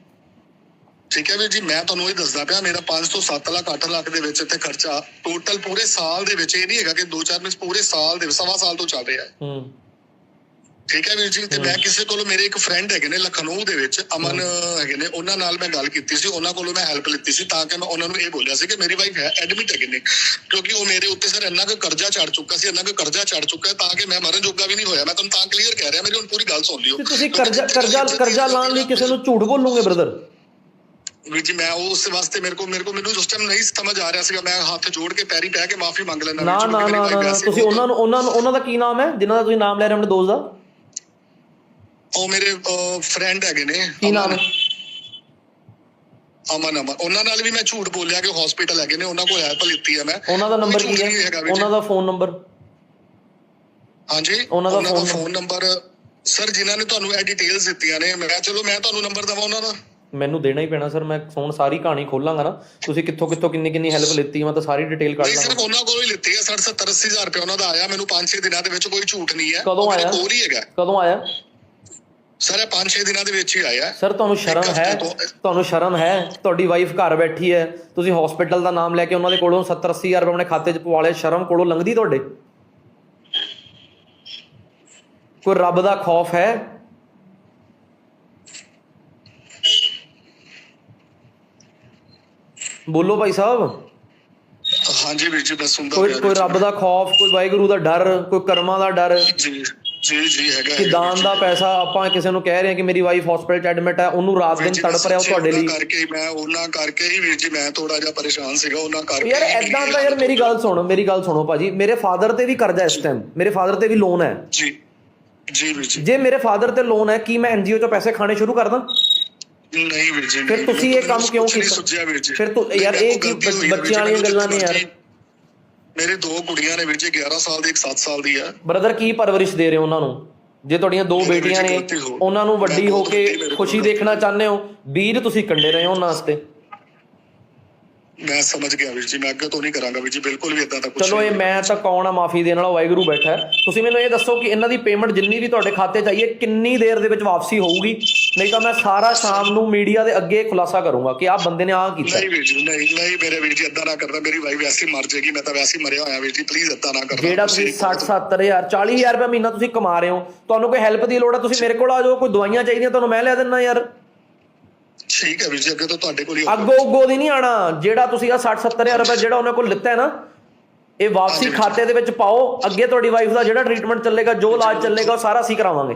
ਠੀਕ ਹੈ ਵੀਰ ਜੀ ਮੈਂ ਤੁਹਾਨੂੰ ਇਹ ਦੱਸਦਾ ਪਿਆ ਮੇਰਾ 5 ਤੋਂ 7 ਲੱਖ 8 ਲੱਖ ਦੇ ਵਿੱਚ ਇੱਥੇ ਖਰਚਾ ਟੋਟਲ ਪੂਰੇ ਸਾਲ ਦੇ ਵਿੱਚ ਇਹ ਨਹੀਂ ਹੈਗਾ ਕਿ 2-4 ਮਹੀਨੇ ਪੂਰੇ ਸਾਲ ਦੇ ਸਵਾ ਸਾਲ ਤੋਂ ਚੱਲ ਰਿਹਾ ਹੈ। ਹੂੰ। ਠੀਕ ਹੈ ਵੀਰ ਜੀ? ਤੇ ਮੈਂ ਕਿਸੇ ਕੋਲੋਂ ਮੇਰੇ ਇੱਕ ਫਰੈਂਡ ਹੈਗੇ ਨੇ ਲਖਨਊ ਦੇ ਵਿੱਚ ਅਮਨ ਹੈਗੇ ਨੇ ਉਹਨਾਂ ਨਾਲ ਮੈਂ ਗੱਲ ਕੀਤੀ ਸੀ ਉਹਨਾਂ ਕੋਲੋਂ ਮੈਂ ਹੈਲਪ ਲਿੱਤੀ ਸੀ ਤਾਂ ਕਿ ਮੈਂ ਉਹਨਾਂ ਨੂੰ ਇਹ ਬੋਲਿਆ ਸੀ ਕਿ ਮੇਰੀ ਵਾਈਫ ਹੈ ਐਡਮਿਟ ਹੈਗੇ ਨੇ ਕਿਉਂਕਿ ਉਹ ਮੇਰੇ ਉੱਤੇ ਸਰ ਇੰਨਾ ਕੁ ਕਰਜ਼ਾ ਚੜ ਚੁੱਕਾ ਸੀ ਇੰਨਾ ਕੁ ਕਰਜ਼ਾ ਚੜ ਚੁੱਕਾ ਹੈ ਤਾਂ ਕਿ ਮੈਂ ਮਰਨ ਜੋਗਾ ਵੀ ਨਹੀਂ ਹੋਇਆ। ਮੈਂ ਤੁਹਾਨੂੰ ਤਾਂ ਕਲੀਅਰ ਕਹਿ ਰਿਹਾ ਮੇਰੀ ਹੁਣ ਪੂਰੀ ਗੱਲ ਸੁਣ ਲਿਓ। ਤੁਸੀਂ ਕਰਜ਼ਾ ਕਰਜ਼ਾ ਕਰਜ਼ਾ ਲਾਉਣ ਲਈ ਕਿਸੇ ਨੂੰ ਝੂਠ ਬੋਲੋਗੇ ਬ੍ਰਦਰ ਵੀਰ ਜੀ ਮੈਂ ਉਸ ਵਾਸਤੇ ਮੇਰੇ ਕੋ ਮੇਰੇ ਕੋ ਮੈਨੂੰ ਉਸ ਟਾਈਮ ਨਹੀਂ ਸਮਝ ਆ ਰਿਹਾ ਸੀਗਾ ਮੈਂ ਹੱਥ ਜੋੜ ਕੇ ਪੈਰੀ ਪੈ ਕੇ ਮਾਫੀ ਮੰਗ ਲੈਂਦਾ ਨਾ ਨਾ ਨਾ ਤੁਸੀਂ ਉਹਨਾਂ ਨੂੰ ਉਹਨਾਂ ਨੂੰ ਉਹਨਾਂ ਦਾ ਕੀ ਨਾਮ ਹੈ? ਜਿਨ੍ਹਾਂ ਦਾ ਤੁਸੀਂ ਨਾਮ ਲੈ ਰਹੇ ਹੋ ਆਪਣੇ ਦੋਸਤ ਦਾ? ਉਹ ਮੇਰੇ ਫਰੈਂਡ ਹੈਗੇ ਨੇ। ਕੀ ਨਾਮ ਹੈ? ਅਮਨ ਅਮਨ। ਉਹਨਾਂ ਨਾਲ ਵੀ ਮੈਂ ਝੂਠ ਬੋਲਿਆ ਕਿ ਹਸਪੀਟਲ ਹੈਗੇ ਨੇ ਉਹਨਾਂ ਕੋਲ ਹੈਲਪ ਲਿੱਤੀ ਹੈ ਮੈਂ। ਉਹਨਾਂ ਦਾ ਨੰਬਰ ਕੀ ਹੈ। ਉਹਨਾਂ ਦਾ ਫੋਨ ਨੰਬਰ ਹਾਂਜੀ? ਉਹਨਾਂ ਦਾ ਫੋਨ ਨੰਬਰ ਸਰ ਜਿਨ੍ਹਾਂ ਨੇ ਤੁਹਾਨੂੰ ਇਹ ਡਿਟੇਲਸ ਦਿੱਤੀਆਂ ਨੇ ਮੈਂ ਚਲੋ ਮੈਂ ਤੁਹਾਨੂੰ ਨੰਬਰ ਦਵਾਂ ਉਹਨਾਂ ਦਾ। ਮੈਨੂੰ ਦੇਣਾ ਹੀ ਪੈਣਾ ਸਰ ਮੈਂ ਫੋਨ ਸਾਰੀ ਕਹਾਣੀ ਖੋਲਾਂਗਾ ਨਾ। ਤੁਸੀਂ ਕਿੱਥੋਂ ਕਿੱਥੋਂ ਕਿੰਨੀ ਕਿੰਨੀ ਹੈਲਪ ਲਿੱਤੀ ਮੈਂ ਤਾਂ ਸਾਰੀ ਡਿਟੇਲ ਕੱਢ ਨਹੀਂ ਸਿਰਫ ਲਾਂਗਾ ਉਹਨਾਂ ਕੋਲੋਂ ਹੀ ਲਿੱਤੀ ਹੈ 60 70 80 ਹਜ਼ਾਰ ਰੁਪਏ ਉਹਨਾਂ ਦਾ ਆਇਆ ਮੈਨੂੰ 5-6 ਦਿਨਾਂ ਦੇ ਵਿੱਚ ਕੋਈ ਝੂਠ ਨਹੀਂ ਹੈ ਕਦੋਂ ਆਇਆ? ਕੋਲ ਹੀ ਹੈਗਾ। ਕਦੋਂ ਆਇਆ? ਸਰ ਇਹ 5-6 ਦਿਨਾਂ ਦੇ ਵਿੱਚ ਹੀ ਆਇਆ। ਸਰ ਤੁਹਾਨੂੰ ਸ਼ਰਮ ਹੈ? ਤੁਹਾਨੂੰ ਸ਼ਰਮ ਹੈ? ਤੁਹਾਡੀ ਵਾਈਫ ਘਰ ਬੈਠੀ ਹੈ। ਤੁਸੀਂ ਹਸਪੀਟਲ ਦਾ ਨਾਮ ਲੈ ਕੇ ਉਹਨਾਂ ਦੇ ਕੋਲੋਂ 70 80 ਹਜ਼ਾਰ ਰੁਪਏ ਆਪਣੇ ਖਾਤੇ 'ਚ ਪਵਾ ਲਏ ਸ਼ਰਮ ਕੋਲੋਂ ਲੰਘਦੀ ਤੁਹਾਡੇ? ਕੋਈ ਰੱਬ ਦਾ ਖੌਫ ਹੈ? ਬੋਲੋ ਭਾਈ ਸਾਹਿਬ। ਹਾਂਜੀ ਵੀਰ ਜੀ ਮੈਂ ਸੁਣਦਾ ਕੋਈ ਕੋਈ। ਰੱਬ ਦਾ ਖੌਫ ਕੋਈ ਵਾਹਿਗੁਰੂ ਦਾ ਡਰ ਕੋਈ ਕਰਮਾਂ ਦਾ ਡਰ? ਜੀ। ਜੀ ਜੀ ਹੈਗਾ ਕਿ ਦਾਨ ਦਾ। ਪੈਸਾ ਆਪਾਂ ਕਿਸੇ ਨੂੰ ਕਹਿ ਰਹੇ ਹਾਂ ਕਿ ਮੇਰੀ ਵਾਈਫ ਹਸਪੀਟਲ 'ਚ ਐਡਮਿਟ ਹੈ ਉਹਨੂੰ ਰਾਤ ਦਿਨ ਤੜਪ ਰਿਹਾ ਤੁਹਾਡੇ ਲਈ। ਕਰਕੇ ਮੈਂ ਉਹਨਾਂ ਕਰਕੇ ਹੀ ਵੀਰ ਜੀ ਮੈਂ ਥੋੜਾ ਜਿਹਾ ਪਰੇਸ਼ਾਨ ਸੀਗਾ ਉਹਨਾਂ ਕਰਕੇ ਯਾਰ ਐਦਾਂ ਤਾਂ ਯਾਰ ਮੇਰੀ ਗੱਲ ਸੁਣੋ ਮੇਰੀ ਗੱਲ ਸੁਣੋ ਭਾਜੀ ਮੇਰੇ ਫਾਦਰ ਤੇ ਵੀ ਕਰਜ਼ਾ ਇਸ ਟਾਈਮ ਮੇਰੇ ਫਾਦਰ ਤੇ ਵੀ ਲੋਨ ਹੈ। ਜੀ। ਜੀ ਵੀਰ ਜੀ। ਜੇ ਮੇਰੇ ਫਾਦਰ ਤੇ ਲੋਨ ਹੈ ਕੀ ਮੈਂ ਐਨਜੀਓ ਚੋਂ ਪੈਸੇ ਖਾਣੇ ਸ਼ੁਰੂ ਕਰ ਦਾਂ? ਨਹੀਂ ਵੀਰ ਜੀ ਫਿਰ ਤੁਸੀਂ ਇਹ ਕੰਮ ਕਿਉਂ ਕੀਤਾ? ਫਿਰ ਤੂੰ- ਯਾਰ ਇਹ ਬੱਚਿਆਂ ਵਾਲੀਆਂ ਗੱਲਾਂ ਨੇ ਯਾਰ। ਮੇਰੇ ਦੋ ਕੁੜੀਆਂ ਨੇ ਜੀ 11 ਸਾਲ ਦੀ ਇੱਕ 7 ਸਾਲ ਦੀ ਆ। ਬ੍ਰਦਰ ਕੀ ਪਰਵਰਿਸ਼ ਦੇ ਰਹੇ ਹੋ ਉਹਨਾਂ ਨੂੰ? ਜੇ ਤੁਹਾਡੀਆਂ ਦੋ ਵਿੱਚ ਬੇਟੀਆਂ ਨੇ ਉਹਨਾਂ ਨੂੰ ਵੱਡੀ ਹੋ ਕੇ ਖੁਸ਼ੀ ਦੇਖਣਾ ਚਾਹੁੰਦੇ ਹੋ? ਵੀਰ ਤੁਸੀਂ ਕੰਡੇ ਰਹੇ ਹੋ ਉਹਨਾਂ ਵਾਸਤੇ? ਮੈਂ ਸਮਝ ਗਿਆ ਵੀਰ ਜੀ ਮੈਂ ਅੱਗੇ ਤੋਂ ਨਹੀਂ ਕਰਾਂਗਾ ਵੀਰ ਜੀ ਬਿਲਕੁਲ ਵੀ ਇਦਾਂ ਦਾ ਕੁਝ ਚਲੋ ਇਹ ਮੈਂ ਤਾਂ ਕੌਣ ਆ ਮਾਫੀ ਦੇਣ ਵਾਲਾ ਵਾਹਿਗੁਰੂ ਬੈਠਾ ਹੈ। ਤੁਸੀਂ ਮੈਨੂੰ ਇਹ ਦੱਸੋ ਕਿ ਇਹਨਾਂ ਦੀ ਪੇਮੈਂਟ ਜਿੰਨੀ ਵੀ ਤੁਹਾਡੇ ਖਾਤੇ 'ਚ ਆਈ ਹੈ ਕਿੰਨੀ ਦੇਰ ਦੇ ਵਿੱਚ ਵਾਪਸੀ ਹੋਊਗੀ? ਨਹੀਂ ਤਾਂ ਮੈਂ ਸਾਰਾ ਸ਼ਾਮ ਨੂੰ ਮੀਡੀਆ ਦੇ ਅੱਗੇ ਖੁਲਾਸਾ ਕਰੂੰਗਾ ਕਿ ਆਹ ਬੰਦੇ ਨੇ ਆਹ ਕੀਤਾ। ਨਹੀਂ ਵੀਰ ਜੀ ਨਹੀਂ ਨਹੀਂ ਮੇਰੇ ਵੀਰ ਜੀ ਇਦਾਂ ਨਾ ਕਰਦਾ ਮੇਰੀ ਵਾਈਫ ਵੈਸੇ ਹੀ ਮਰ ਜਾਏਗੀ ਮੈਂ ਤਾਂ ਵੈਸੇ ਹੀ ਮਰਿਆ ਹੋਇਆ ਵੀਰ ਜੀ ਪਲੀਜ਼ ਇਦਾਂ ਨਾ ਕਰਨਾ ਜਿਹੜਾ ਤੁਸੀਂ 60 70000 40000 ਰੁਪਏ ਮਹੀਨਾ ਤੁਸੀਂ ਕਮਾ ਰਹੇ ਹੋ ਤੁਹਾਨੂੰ ਕੋਈ ਹੈਲਪ ਦੀ ਲੋੜ ਹੈ? ਤੁਸੀਂ ਮੇਰੇ ਕੋਲ ਆ ਜਾਓ ਕੋਈ ਦਵਾਈਆਂ ਚਾਹੀਦੀਆਂ ਤੁਹਾਨੂੰ ਮੈਂ ਲਿਆ ਦਿੰਦਾ ਯਾਰ। ਠੀਕ ਹੈ ਵੀਰ ਜੀ ਅੱਗੇ ਤੋਂ ਤੁਹਾਡੇ ਕੋਲ ਹੀ ਅੱਗੋ ਅੱਗੋ ਦੀ ਨਹੀਂ ਆਣਾ। ਜਿਹੜਾ ਤੁਸੀਂ ਆ 60 70000 ਰੁਪਏ ਜਿਹੜਾ ਉਹਨਾਂ ਕੋਲ ਲਿੱਤਾ ਹੈ ਨਾ ਇਹ ਵਾਪਸੀ ਖਾਤੇ ਦੇ ਵਿੱਚ ਪਾਓ। ਅੱਗੇ ਤੁਹਾਡੀ ਵਾਈਫ ਦਾ ਜਿਹੜਾ ਟ੍ਰੀਟਮੈਂਟ ਚੱਲੇਗਾ ਜੋ ਇਲਾਜ ਚੱਲੇਗਾ ਉਹ ਸਾਰਾ ਅਸੀਂ ਕਰਾਵਾਂਗੇ।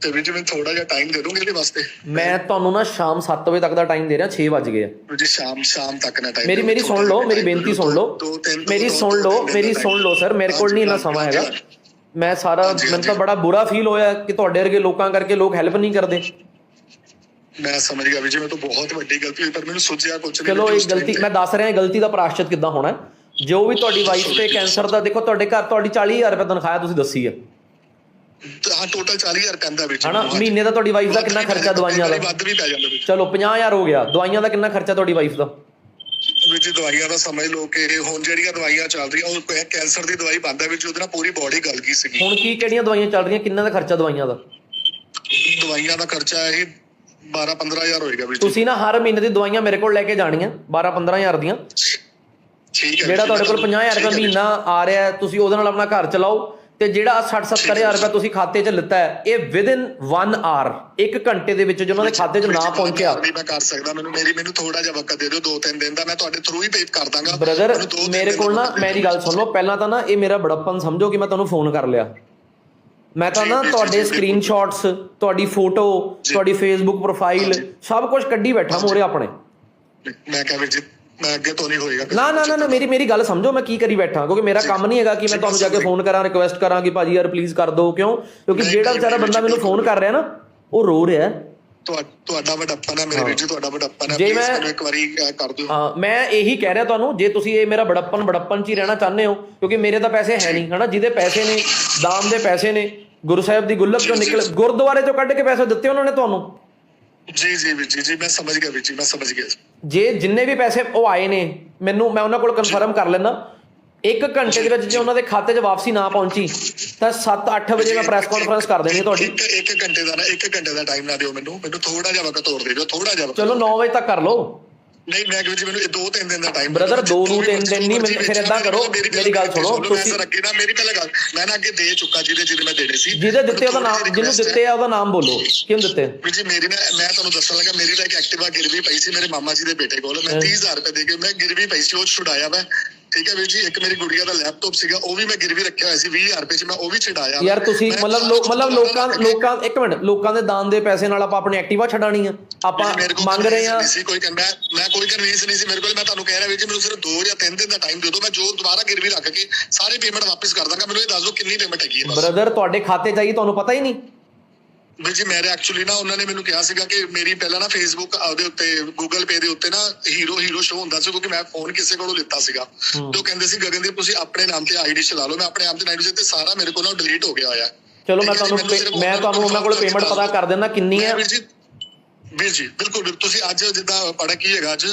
ਤੇ ਵੀਰ ਜੀ ਥੋੜਾ ਜਿਹਾ ਟਾਈਮ ਦੇ ਦੋਗੇ ਇਹਦੇ ਵਾਸਤੇ? ਮੈਂ ਤੁਹਾਨੂੰ ਨਾ ਸ਼ਾਮ 7 ਵਜੇ ਤੱਕ ਦਾ ਟਾਈਮ ਦੇ ਰਿਹਾ 6 ਵਜ ਗਏ ਆ। ਜੀ ਸ਼ਾਮ ਸ਼ਾਮ ਤੱਕ ਨਾ ਟਾਈਮ ਮੇਰੀ ਮੇਰੀ ਸੁਣ ਲਓ ਮੇਰੀ ਬੇਨਤੀ ਸੁਣ ਲਓ। ਮੇਰੀ ਸੁਣ ਲਓ ਮੇਰੀ ਸੁਣ ਲਓ ਸਰ ਮੇਰੇ ਕੋਲ ਨਹੀਂ ਇੰਨਾ ਸਮਾਂ ਹੈਗਾ। ਮੈਂ ਸਾਰਾ ਮੈਨੂੰ ਤਾਂ ਬੜਾ ਬੁਰਾ ਫੀਲ ਹੋਇਆ ਕਿ ਤੁਹਾਡੇ ਵਰਗੇ ਲੋਕਾਂ ਕਰਕੇ ਲੋਕ ਹੈਲਪ ਨਹੀਂ ਕਰਦੇ। ਮੈਂ ਸਮਝ ਗਿਆ ਵੀਰ ਜੀ ਮੈਂ ਤਾਂ ਬਹੁਤ ਵੱਡੀ ਗਲਤੀ ਹੋਈ ਪਰ ਮੈਨੂੰ ਸੋਚਿਆ ਕੁਝ ਨਹੀਂ ਚਲੋ ਇਹ ਗਲਤੀ। ਮੈਂ ਦੱਸ ਰਿਹਾ ਇਹ ਗਲਤੀ ਦਾ ਪ੍ਰਾਸ਼ਚਿਤ ਕਿੱਦਾਂ ਹੋਣਾ ਹੈ। ਜੋ ਵੀ ਤੁਹਾਡੀ ਵਾਈਫ ਤੇ ਕੈਂਸਰ ਦਾ ਦੇਖੋ ਤੁਹਾਡੇ ਘਰ ਤੁਹਾਡੀ 40000 ਰੁਪਏ ਤਨਖਾਹ ਤੁਸੀਂ ਦੱਸੀ ਹੈ ਹਾਂ ਟੋਟਲ 40000 ਪੈਂਦਾ ਜੀ ਹਨਾ। ਮਹੀਨੇ ਦਾ ਤੁਹਾਡੀ ਵਾਈਫ ਦਾ ਕਿੰਨਾ ਵੀ ਖਰਚਾ ਦਵਾਈਆਂ ਦਾ ਵੱਧ ਵੀ ਪੈ ਜਾਂਦਾ ਵੀਰ ਚਲੋ 50000 ਹੋ ਗਿਆ ਦਵਾਈਆਂ ਦਾ ਕਿੰਨਾ ਖਰਚਾ ਤੁਹਾਡੀ ਵਾਈਫ ਦਾ ਜੀ ਦਵਾਈਆਂ ਦਾ ਸਮਝ ਲਓ ਕਿ ਹੁਣ ਜਿਹੜੀਆਂ ਦਵਾਈਆਂ ਚੱਲ ਰਹੀਆਂ ਉਹ ਕੈਂਸਰ ਦੀ ਦਵਾਈ ਬੰਦਾ ਵਿੱਚ ਉਹਦੇ ਨਾਲ ਪੂਰੀ ਬਾਡੀ ਗਲ ਗਈ ਸੀਗੀ ਹੁਣ ਕੀ ਕਿਹੜੀਆਂ ਦਵਾਈਆਂ ਚੱਲ ਰਹੀਆਂ ਕਿੰਨਾ ਦਾ ਖਰਚਾ ਦਵਾਈਆਂ ਦਾ ਦਵਾਈਆਂ ਦਾ ਖਰਚਾ ਇਹ 12 15000 ਹੋਏਗਾ ਵੀਰ ਜੀ। ਤੁਸੀਂ ਨਾ ਹਰ ਮਹੀਨੇ ਦੀ ਦਵਾਈਆਂ ਮੇਰੇ ਕੋਲ ਲੈ ਕੇ ਜਾਣੀਆਂ 12 15000 ਦੀਆਂ। ਠੀਕ ਹੈ ਜਿਹੜਾ ਤੁਹਾਡੇ ਜੀ, ਕੋਲ 50000 ਠੀਕ ਰੁਪਏ ਜੀ। ਮਹੀਨਾ ਆ ਰਿਹਾ ਹੈ, ਤੁਸੀਂ ਉਹਦੇ ਨਾਲ ਆਪਣਾ ਘਰ ਚਲਾਓ ਤੇ ਜਿਹੜਾ 60 70000 ਰੁਪਏ ਤੁਸੀਂ ਖਾਤੇ 'ਚ ਲਿੱਤਾ ਹੈ ਇਹ ਵਿਦ ਇਨ 1 ਆਰ 1 ਘੰਟੇ ਦੇ ਵਿੱਚ ਜਿਹਨਾਂ ਦੇ ਖਾਤੇ 'ਚ ਨਾ ਜੀ, ਪਹੁੰਚਿਆ। ਨਹੀਂ ਮੈਂ ਕਰ ਸਕਦਾ ਮੈਨੂੰ ਮੇਰੀ ਮੈਨੂੰ ਥੋੜਾ ਜਿਹਾ ਵਕਤ ਦੇ ਦਿਓ ਦੋ ਤਿੰਨ ਦਿਨ ਦਾ ਮੈਂ ਤੁਹਾਡੇ ਥਰੂ ਹੀ ਪੇ ਕਰ ਦਾਂਗਾ। ਬ੍ਰਦਰ ਮੈਨੂੰ ਦੋ ਤਿੰਨ ਮੇਰੇ ਦਿਨ ਕੋਲ ਦਾ ਨਾ ਵਕਤ ਦੇ ਮੇਰੀ ਦਿਓ। ਗੱਲ ਸੁਣ ਲਓ ਪਹਿਲਾਂ ਤਾਂ ਨਾ ਇਹ ਮੇਰਾ ਬੜਪਨ ਸਮਝੋ ਕਿ ਮੈਂ ਤੁਹਾਨੂੰ ਫੋਨ ਕਰ ਲਿਆ। ਮੈਂ ਤਾਂ ਨਾ ਤੁਹਾਡੇ। ਸਕਰੀਨਸ਼ਾਟਸ ਤੁਹਾਡੀ ਫੋਟੋ। ਤੁਹਾਡੀ ਫੇਸਬੁੱਕ ਪ੍ਰੋਫਾਈਲ। ਸਭ ਕੁਝ ਕੱਢੀ ਬੈਠਾ ਮੋਰੇ ਆਪਣੇ। ਮੈਂ ਕਿਹਾ ਵੀਰ ਜੀ ਮੈਂ ਅੱਗੇ ਤੋਂ ਨਹੀਂ ਹੋਏਗਾ ਨਾ ਨਾ ਨਾ ਮੇਰੀ ਮੇਰੀ ਗੱਲ ਸਮਝੋ ਮੈਂ ਕੀ ਕਰੀ ਬੈਠਾ ਕਿਉਂਕਿ ਮੇਰਾ ਕੰਮ ਨਹੀਂ ਹੈਗਾ ਕਿ ਮੈਂ ਤੁਹਾਨੂੰ ਜਾ ਕੇ ਫੋਨ ਕਰਾਂ ਰਿਕੁਐਸਟ ਕਰਾਂ ਕਿ ਭਾਜੀ ਯਾਰ ਪਲੀਜ਼ ਕਰ ਦਿਓ ਕਿਉਂ? ਕਿਉਂਕਿ ਜਿਹੜਾ ਵਿਚਾਰਾ ਬੰਦਾ ਮੈਨੂੰ ਫੋਨ ਕਰ ਰਿਹਾ ਨਾ ਉਹ ਰੋ ਰਿਹਾ ਤੁਹਾਡਾ ਵੱਡਪਨ ਹੈ ਮੇਰੇ ਵੀਰ ਜੀ ਤੁਹਾਡਾ ਵੱਡਪਨ ਹੈ ਜੇ ਪਲੀਜ਼ ਮੈਂ- ਮੈਨੂੰ ਇੱਕ ਵਾਰੀ ਕਰ ਦਿਓ। ਹਾਂ ਮੈਂ ਇਹੀ ਕਹਿ ਰਿਹਾ ਤੁਹਾਨੂੰ ਜੇ ਤੁਸੀਂ ਇਹ ਮੇਰਾ ਬੜੱਪਨ ਬੜੱਪਨ ਚ ਹੀ ਰਹਿਣਾ ਚਾਹੁੰਦੇ ਹੋ ਕਿਉਂਕਿ ਮੇਰੇ ਤਾਂ ਪੈਸੇ ਹੈ ਨਹੀਂ ਹਨਾ? ਜਿਹਦੇ ਪੈਸੇ ਨੇ ਦਾਮ ਦੇ ਪੈਸੇ ਨੇ ਗੁਰੂ ਸਾਹਿਬ ਦੀ ਗੁੱਲਕ ਚੋਂ ਨਿਕਲ ਗੁਰਦੁਆਰੇ ਚੋਂ ਕੱਢ ਕੇ ਪੈਸੇ ਦਿੱਤੇ ਉਹਨਾਂ ਨੇ ਤੁਹਾਨੂੰ? ਜੀ ਜੀ ਜੀ ਜੀ ਮੈਂ ਸਮਝ ਗਿਆ ਜੀ ਮੈਂ ਸਮਝ ਗਿਆ ਜੇ। ਜਿੰਨੇ ਵੀ ਪੈਸੇ ਉਹ ਆਏ ਨੇ ਮੈਨੂੰ ਮੈਂ ਉਹਨਾਂ ਕੋਲ ਕਨਫਰਮ ਕਰ ਲੈਣਾ ਇੱਕ ਘੰਟੇ ਦੇ ਵਿੱਚ ਜੇ ਉਹਨਾਂ ਦੇ ਖਾਤੇ 'ਚ ਵਾਪਸੀ ਨਾ ਪਹੁੰਚੀ ਤਾਂ 7-8 ਵਜੇ ਮੈਂ ਪ੍ਰੈਸ ਕਾਨਫਰੰਸ ਕਰ ਦੇਣੀ ਹੈ ਤੁਹਾਡੀ। ਇੱਕ ਇੱਕ ਘੰਟੇ ਦਾ ਨਾ ਇੱਕ ਘੰਟੇ ਦਾ ਟਾਈਮ ਨਾ ਦਿਓ ਮੈਨੂੰ। ਮੈਨੂੰ ਥੋੜਾ ਜਿਹਾ ਵਕਤ ਹੋਰ ਦੇ ਦਿਓ ਥੋੜਾ ਜਿਹਾ। ਚਲੋ 9 ਵਜੇ ਤੱਕ ਕਰ ਲਓ। ਨਹੀਂ ਮੈਂ ਕਿਹਾ ਜੀ ਮੈਨੂੰ ਇਹ ਦੋ ਤਿੰਨ ਦਿਨ ਦਾ ਟਾਈਮ Brother, ਦੋ ਨੂੰ ਤਿੰਨ ਦਿਨ ਨਹੀਂ, ਮੈਨੂੰ ਫਿਰ ਏਦਾਂ ਕਰੋ, ਮੇਰੀ ਗੱਲ ਸੁਣੋ, ਤੁਸੀਂ- ਅੱਗੇ ਨਾ ਮੇਰੀ ਪਹਿਲਾਂ ਗੱਲ ਮੈਂ ਨਾ ਅੱਗੇ ਦੇ ਚੁੱਕਾ ਜਿਹਦੇ ਜਿਹਦੇ ਮੈਂ ਦੇਣੇ ਸੀ। ਜਿਹਦੇ ਦਿੱਤੇ ਉਹਦਾ ਨਾਮ ਜਿਹਨੂੰ। ਦਿੱਤੇ ਆ ਉਹਦਾ ਨਾਮ ਬੋਲੋ। ਕਿਉਂ ਦਿੱਤੇ? ਜੀ ਮੇਰੀ ਨਾ ਮੈਂ ਤੁਹਾਨੂੰ ਦੱਸਣ ਲੱਗਾ ਮੇਰੀ ਤਾਂ ਇੱਕ ਐਕਟਿਵਾ ਗਿਰਵੀ ਪਈ ਸੀ ਮੇਰੇ ਮਾਮਾ ਜੀ ਦੇ ਬੇਟੇ ਕੋਲ। ਮੈਂ ਹਾਂ। 30000 ਰੁਪਏ ਦੇ ਕੇ ਮੈਂ ਗਿਰਵੀ ਪਈ ਸੀ ਉਹ ਛੁਡਾਇਆ ਮੈਂ ਠੀਕ ਹੈ ਵੀਰ ਜੀ ਇੱਕ ਮੇਰੀ ਗੁੜੀਆ ਦਾ ਲੈਪਟਾਪ ਸੀਗਾ ਉਹ ਵੀ ਮੈਂ ਗਿਰਵੀ ਰੱਖਿਆ ਹੋਇਆ ਸੀ 20000 ਰੁਪਏ ਚ ਮੈਂ ਉਹ ਵੀ ਛਡਾਇਆ। ਯਾਰ ਤੁਸੀਂ ਮਤਲਬ ਲੋਕ ਮਤਲਬ ਲੋਕਾਂ ਲੋਕਾਂ ਇੱਕ ਮਿੰਟ ਲੋਕਾਂ ਦੇ ਦਾਨ ਦੇ ਪੈਸੇ ਨਾਲ ਆਪਾਂ ਆਪਣੀ ਐਕਟਿਵਾ ਛਡਾਣੀ ਆ। ਆਪਾਂ ਮੰਗ ਰਹੇ ਆ ਸੀ ਕੋਈ ਮੈਂ ਮੈਂ ਕੋਈ ਕਨਵੀਨਸ ਨਹੀਂ ਸੀ ਮੇਰੇ ਕੋਲ ਮੈਂ ਤੁਹਾਨੂੰ ਕਹਿ ਰਿਹਾ ਵੀ ਜੀ ਮੈਨੂੰ ਸਿਰਫ 2 ਜਾਂ 3 ਦਿਨ ਦਾ ਟਾਈਮ ਦੇ ਦਿਓ ਮੈਂ ਜੋ ਦੁਬਾਰਾ ਗਿਰਵੀ ਰੱਖ ਕੇ ਸਾਰੀ ਪੇਮੈਂਟ ਵਾਪਸ ਕਰ ਦਾਂਗਾ ਮੈਨੂੰ ਇਹ ਦੱਸ ਦਿਓ ਕਿੰਨੀ ਪੇਮੈਂਟ ਹੈਗੀ ਹੈ ਬ੍ਰਦਰ ਤੁਹਾਡੇ ਖਾਤੇ ਚਾਹੀਏ ਤੁਹਾਨੂੰ ਪਤਾ ਹੀ ਨਹੀਂ। ਵੀ ਜੀ ਮੇਰੇ ਐਕਚੁਅਲੀ ਨਾ ਉਹਨਾਂ ਨੇ ਮੈਨੂੰ ਕਿਹਾ ਸੀਗਾ ਕਿ ਮੇਰੀ ਪਹਿਲਾਂ ਨਾ ਫੇਸਬੁੱਕ ਉਹਦੇ ਉੱਤੇ ਗੂਗਲ ਪੇ ਦੇ ਉੱਤੇ ਨਾ ਹੀਰੋ ਹੀਰੋ ਸ਼ੋ ਹੁੰਦਾ ਸੀ ਕਿਉਂਕਿ ਮੈਂ ਫੋਨ ਕਿਸੇ ਕੋਲੋਂ ਲਿੱਤਾ ਸੀਗਾ। ਤੇ ਉਹ ਕਹਿੰਦੇ ਸੀ ਗਗਨਦੀਪ ਤੁਸੀਂ ਆਪਣੇ ਨਾਮ ਤੇ ਆਈਡੀ ਚਲਾ ਲਓ। ਮੈਂ ਆਪਣੇ ਨਾਮ ਤੇ ਆਈਡੀ ਤੇ ਸਾਰਾ ਮੇਰੇ ਕੋਲ ਡਿਲੀਟ ਹੋ ਗਿਆ ਹੋਇਆ ਚਲੋ ਮੈਂ ਤੁਹਾਨੂੰ ਮੈਂ ਤੁਹਾਨੂੰ ਉਹਨਾਂ ਕੋਲ ਪੇਮੈਂਟ ਪਤਾ ਕਰ ਦਿੰਦਾ ਕਿੰਨੀ ਹੈ। ਵੀਰ ਜੀ ਵੀਰ ਜੀ ਬਿਲਕੁਲ ਤੁਸੀਂ ਅੱਜ ਜਿੱਦਾਂ ਪੜਾ ਕੀ ਹੈਗਾ ਅੱਜ?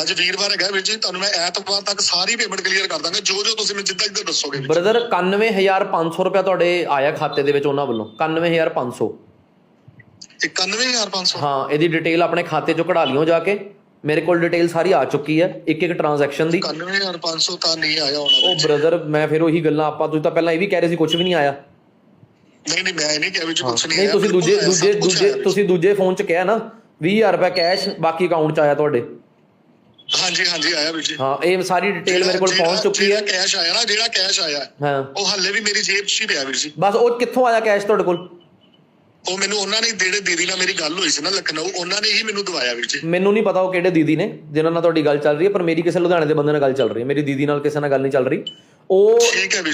ਅੱਜ ਵੀਰਵਾਰ ਹੈਗਾ ਵੀਰ ਜੀ ਤੁਹਾਨੂੰ ਮੈਂ ਐਤਵਾਰ ਤੱਕ ਸਾਰੀ ਪੇਮੈਂਟ ਕਲੀਅਰ ਕਰ ਦਾਂਗਾ ਜੋ ਜੋ ਤੁਸੀਂ ਮੈਨੂੰ ਜਿੱਦਾਂ ਜਿੱਦਾਂ ਦੱਸੋਗੇ। ਬ੍ਰਦਰ 91500 ਰੁਪਏ ਤੁਹਾਡੇ ਆਇਆ ਖਾਤੇ ਦੇ ਵਿੱਚ ਉਹਨਾਂ ਵੱਲੋਂ 91500 91500 ਹਾਂ ਇਹਦੀ ਡਿਟੇਲ ਆਪਣੇ ਖਾਤੇ ਚੋਂ ਕਢਾ ਲਿਓ ਜਾ ਕੇ ਮੇਰੇ ਕੋਲ ਡਿਟੇਲ ਸਾਰੀ ਆ ਚੁੱਕੀ ਹੈ ਇੱਕ ਇੱਕ ਟ੍ਰਾਂਜੈਕਸ਼ਨ ਦੀ 91500 ਤਾਂ ਨਹੀਂ ਆਇਆ ਹੋਣਾ ਉਹ। ਬ੍ਰਦਰ ਮੈਂ ਫਿਰ ਉਹੀ ਗੱਲਾਂ ਆਪਾਂ ਤੁਸੀਂ ਤਾਂ ਪਹਿਲਾਂ ਇਹ ਵੀ ਕਹਿ ਰਹੇ ਸੀ ਕੁਝ ਵੀ ਨਹੀਂ ਆਇਆ ਨਹੀਂ ਨਹੀਂ ਮੈਂ ਨਹੀਂ ਕਿਹਾ ਵੀ ਜੀ ਹਾਂ, ਕੁਝ ਨਹੀਂ ਆਇਆ, ਤੁਸੀਂ ਦੂਜੇ ਦੂਜੇ। ਤੁਸੀਂ ਦੂਜੇ ਫੋਨ 'ਚ ਕਿਹਾ ਨਾ 20000 ਰੁਪਏ ਕੈਸ਼ ਬਾਕੀ ਅਕਾਊਂਟ 'ਚ ਆਇਆ ਤੁਹਾਡੇ ਹਾਂਜੀ ਹਾਂਜੀ ਆਇਆ ਵੀਰ ਜੀ। ਹਾਂ ਇਹ ਸਾਰੀ ਡਿਟੇਲ ਮੇਰੇ ਕੋਲ ਪਹੁੰਚ ਚੁੱਕੀ ਹੈ। ਕੈਸ਼ ਆਇਆ ਨਾ ਜਿਹੜਾ ਕੈਸ਼ ਆਇਆ ਹਾਂ। ਉਹ ਹੱਲੇ ਵੀ ਮੇਰੀ ਜੇਬ 'ਚ ਹੀ ਪਿਆ ਵੀਰ ਜੀ। ਬਸ ਉਹ ਕਿੱਥੋਂ ਆਇਆ ਕੈਸ਼ ਤੁਹਾਡੇ ਕੋਲ? ਉਹ ਮੈਨੂੰ ਉਹਨਾਂ ਨੇ ਜਿਹੜੇ ਦੀਦੀ ਨਾਲ ਮੇਰੀ ਗੱਲ ਹੋਈ ਸੀ ਨਾ ਲਖਨਊ ਉਹਨਾਂ ਨੇ ਹੀ ਮੈਨੂੰ ਦਵਾਇਆ ਵੀਰ ਜੀ। ਮੈਨੂੰ ਨਹੀਂ ਪਤਾ ਉਹ ਕਿਹੜੇ ਦੀਦੀ ਨੇ ਜਿਨ੍ਹਾਂ ਨਾਲ ਤੁਹਾਡੀ ਗੱਲ ਚੱਲ ਰਹੀ ਹੈ ਪਰ ਮੇਰੀ ਕਿਸੇ ਲੁਧਿਆਣੇ ਦੇ ਬੰਦੇ ਨਾਲ ਗੱਲ ਚੱਲ ਰਹੀ ਹੈ। ਮੇਰੀ ਦੀਦੀ ਨਾਲ ਕਿਸੇ ਨਾਲ ਗੱਲ ਨਹੀਂ ਚੱਲ ਰਹੀ। ਉਹ।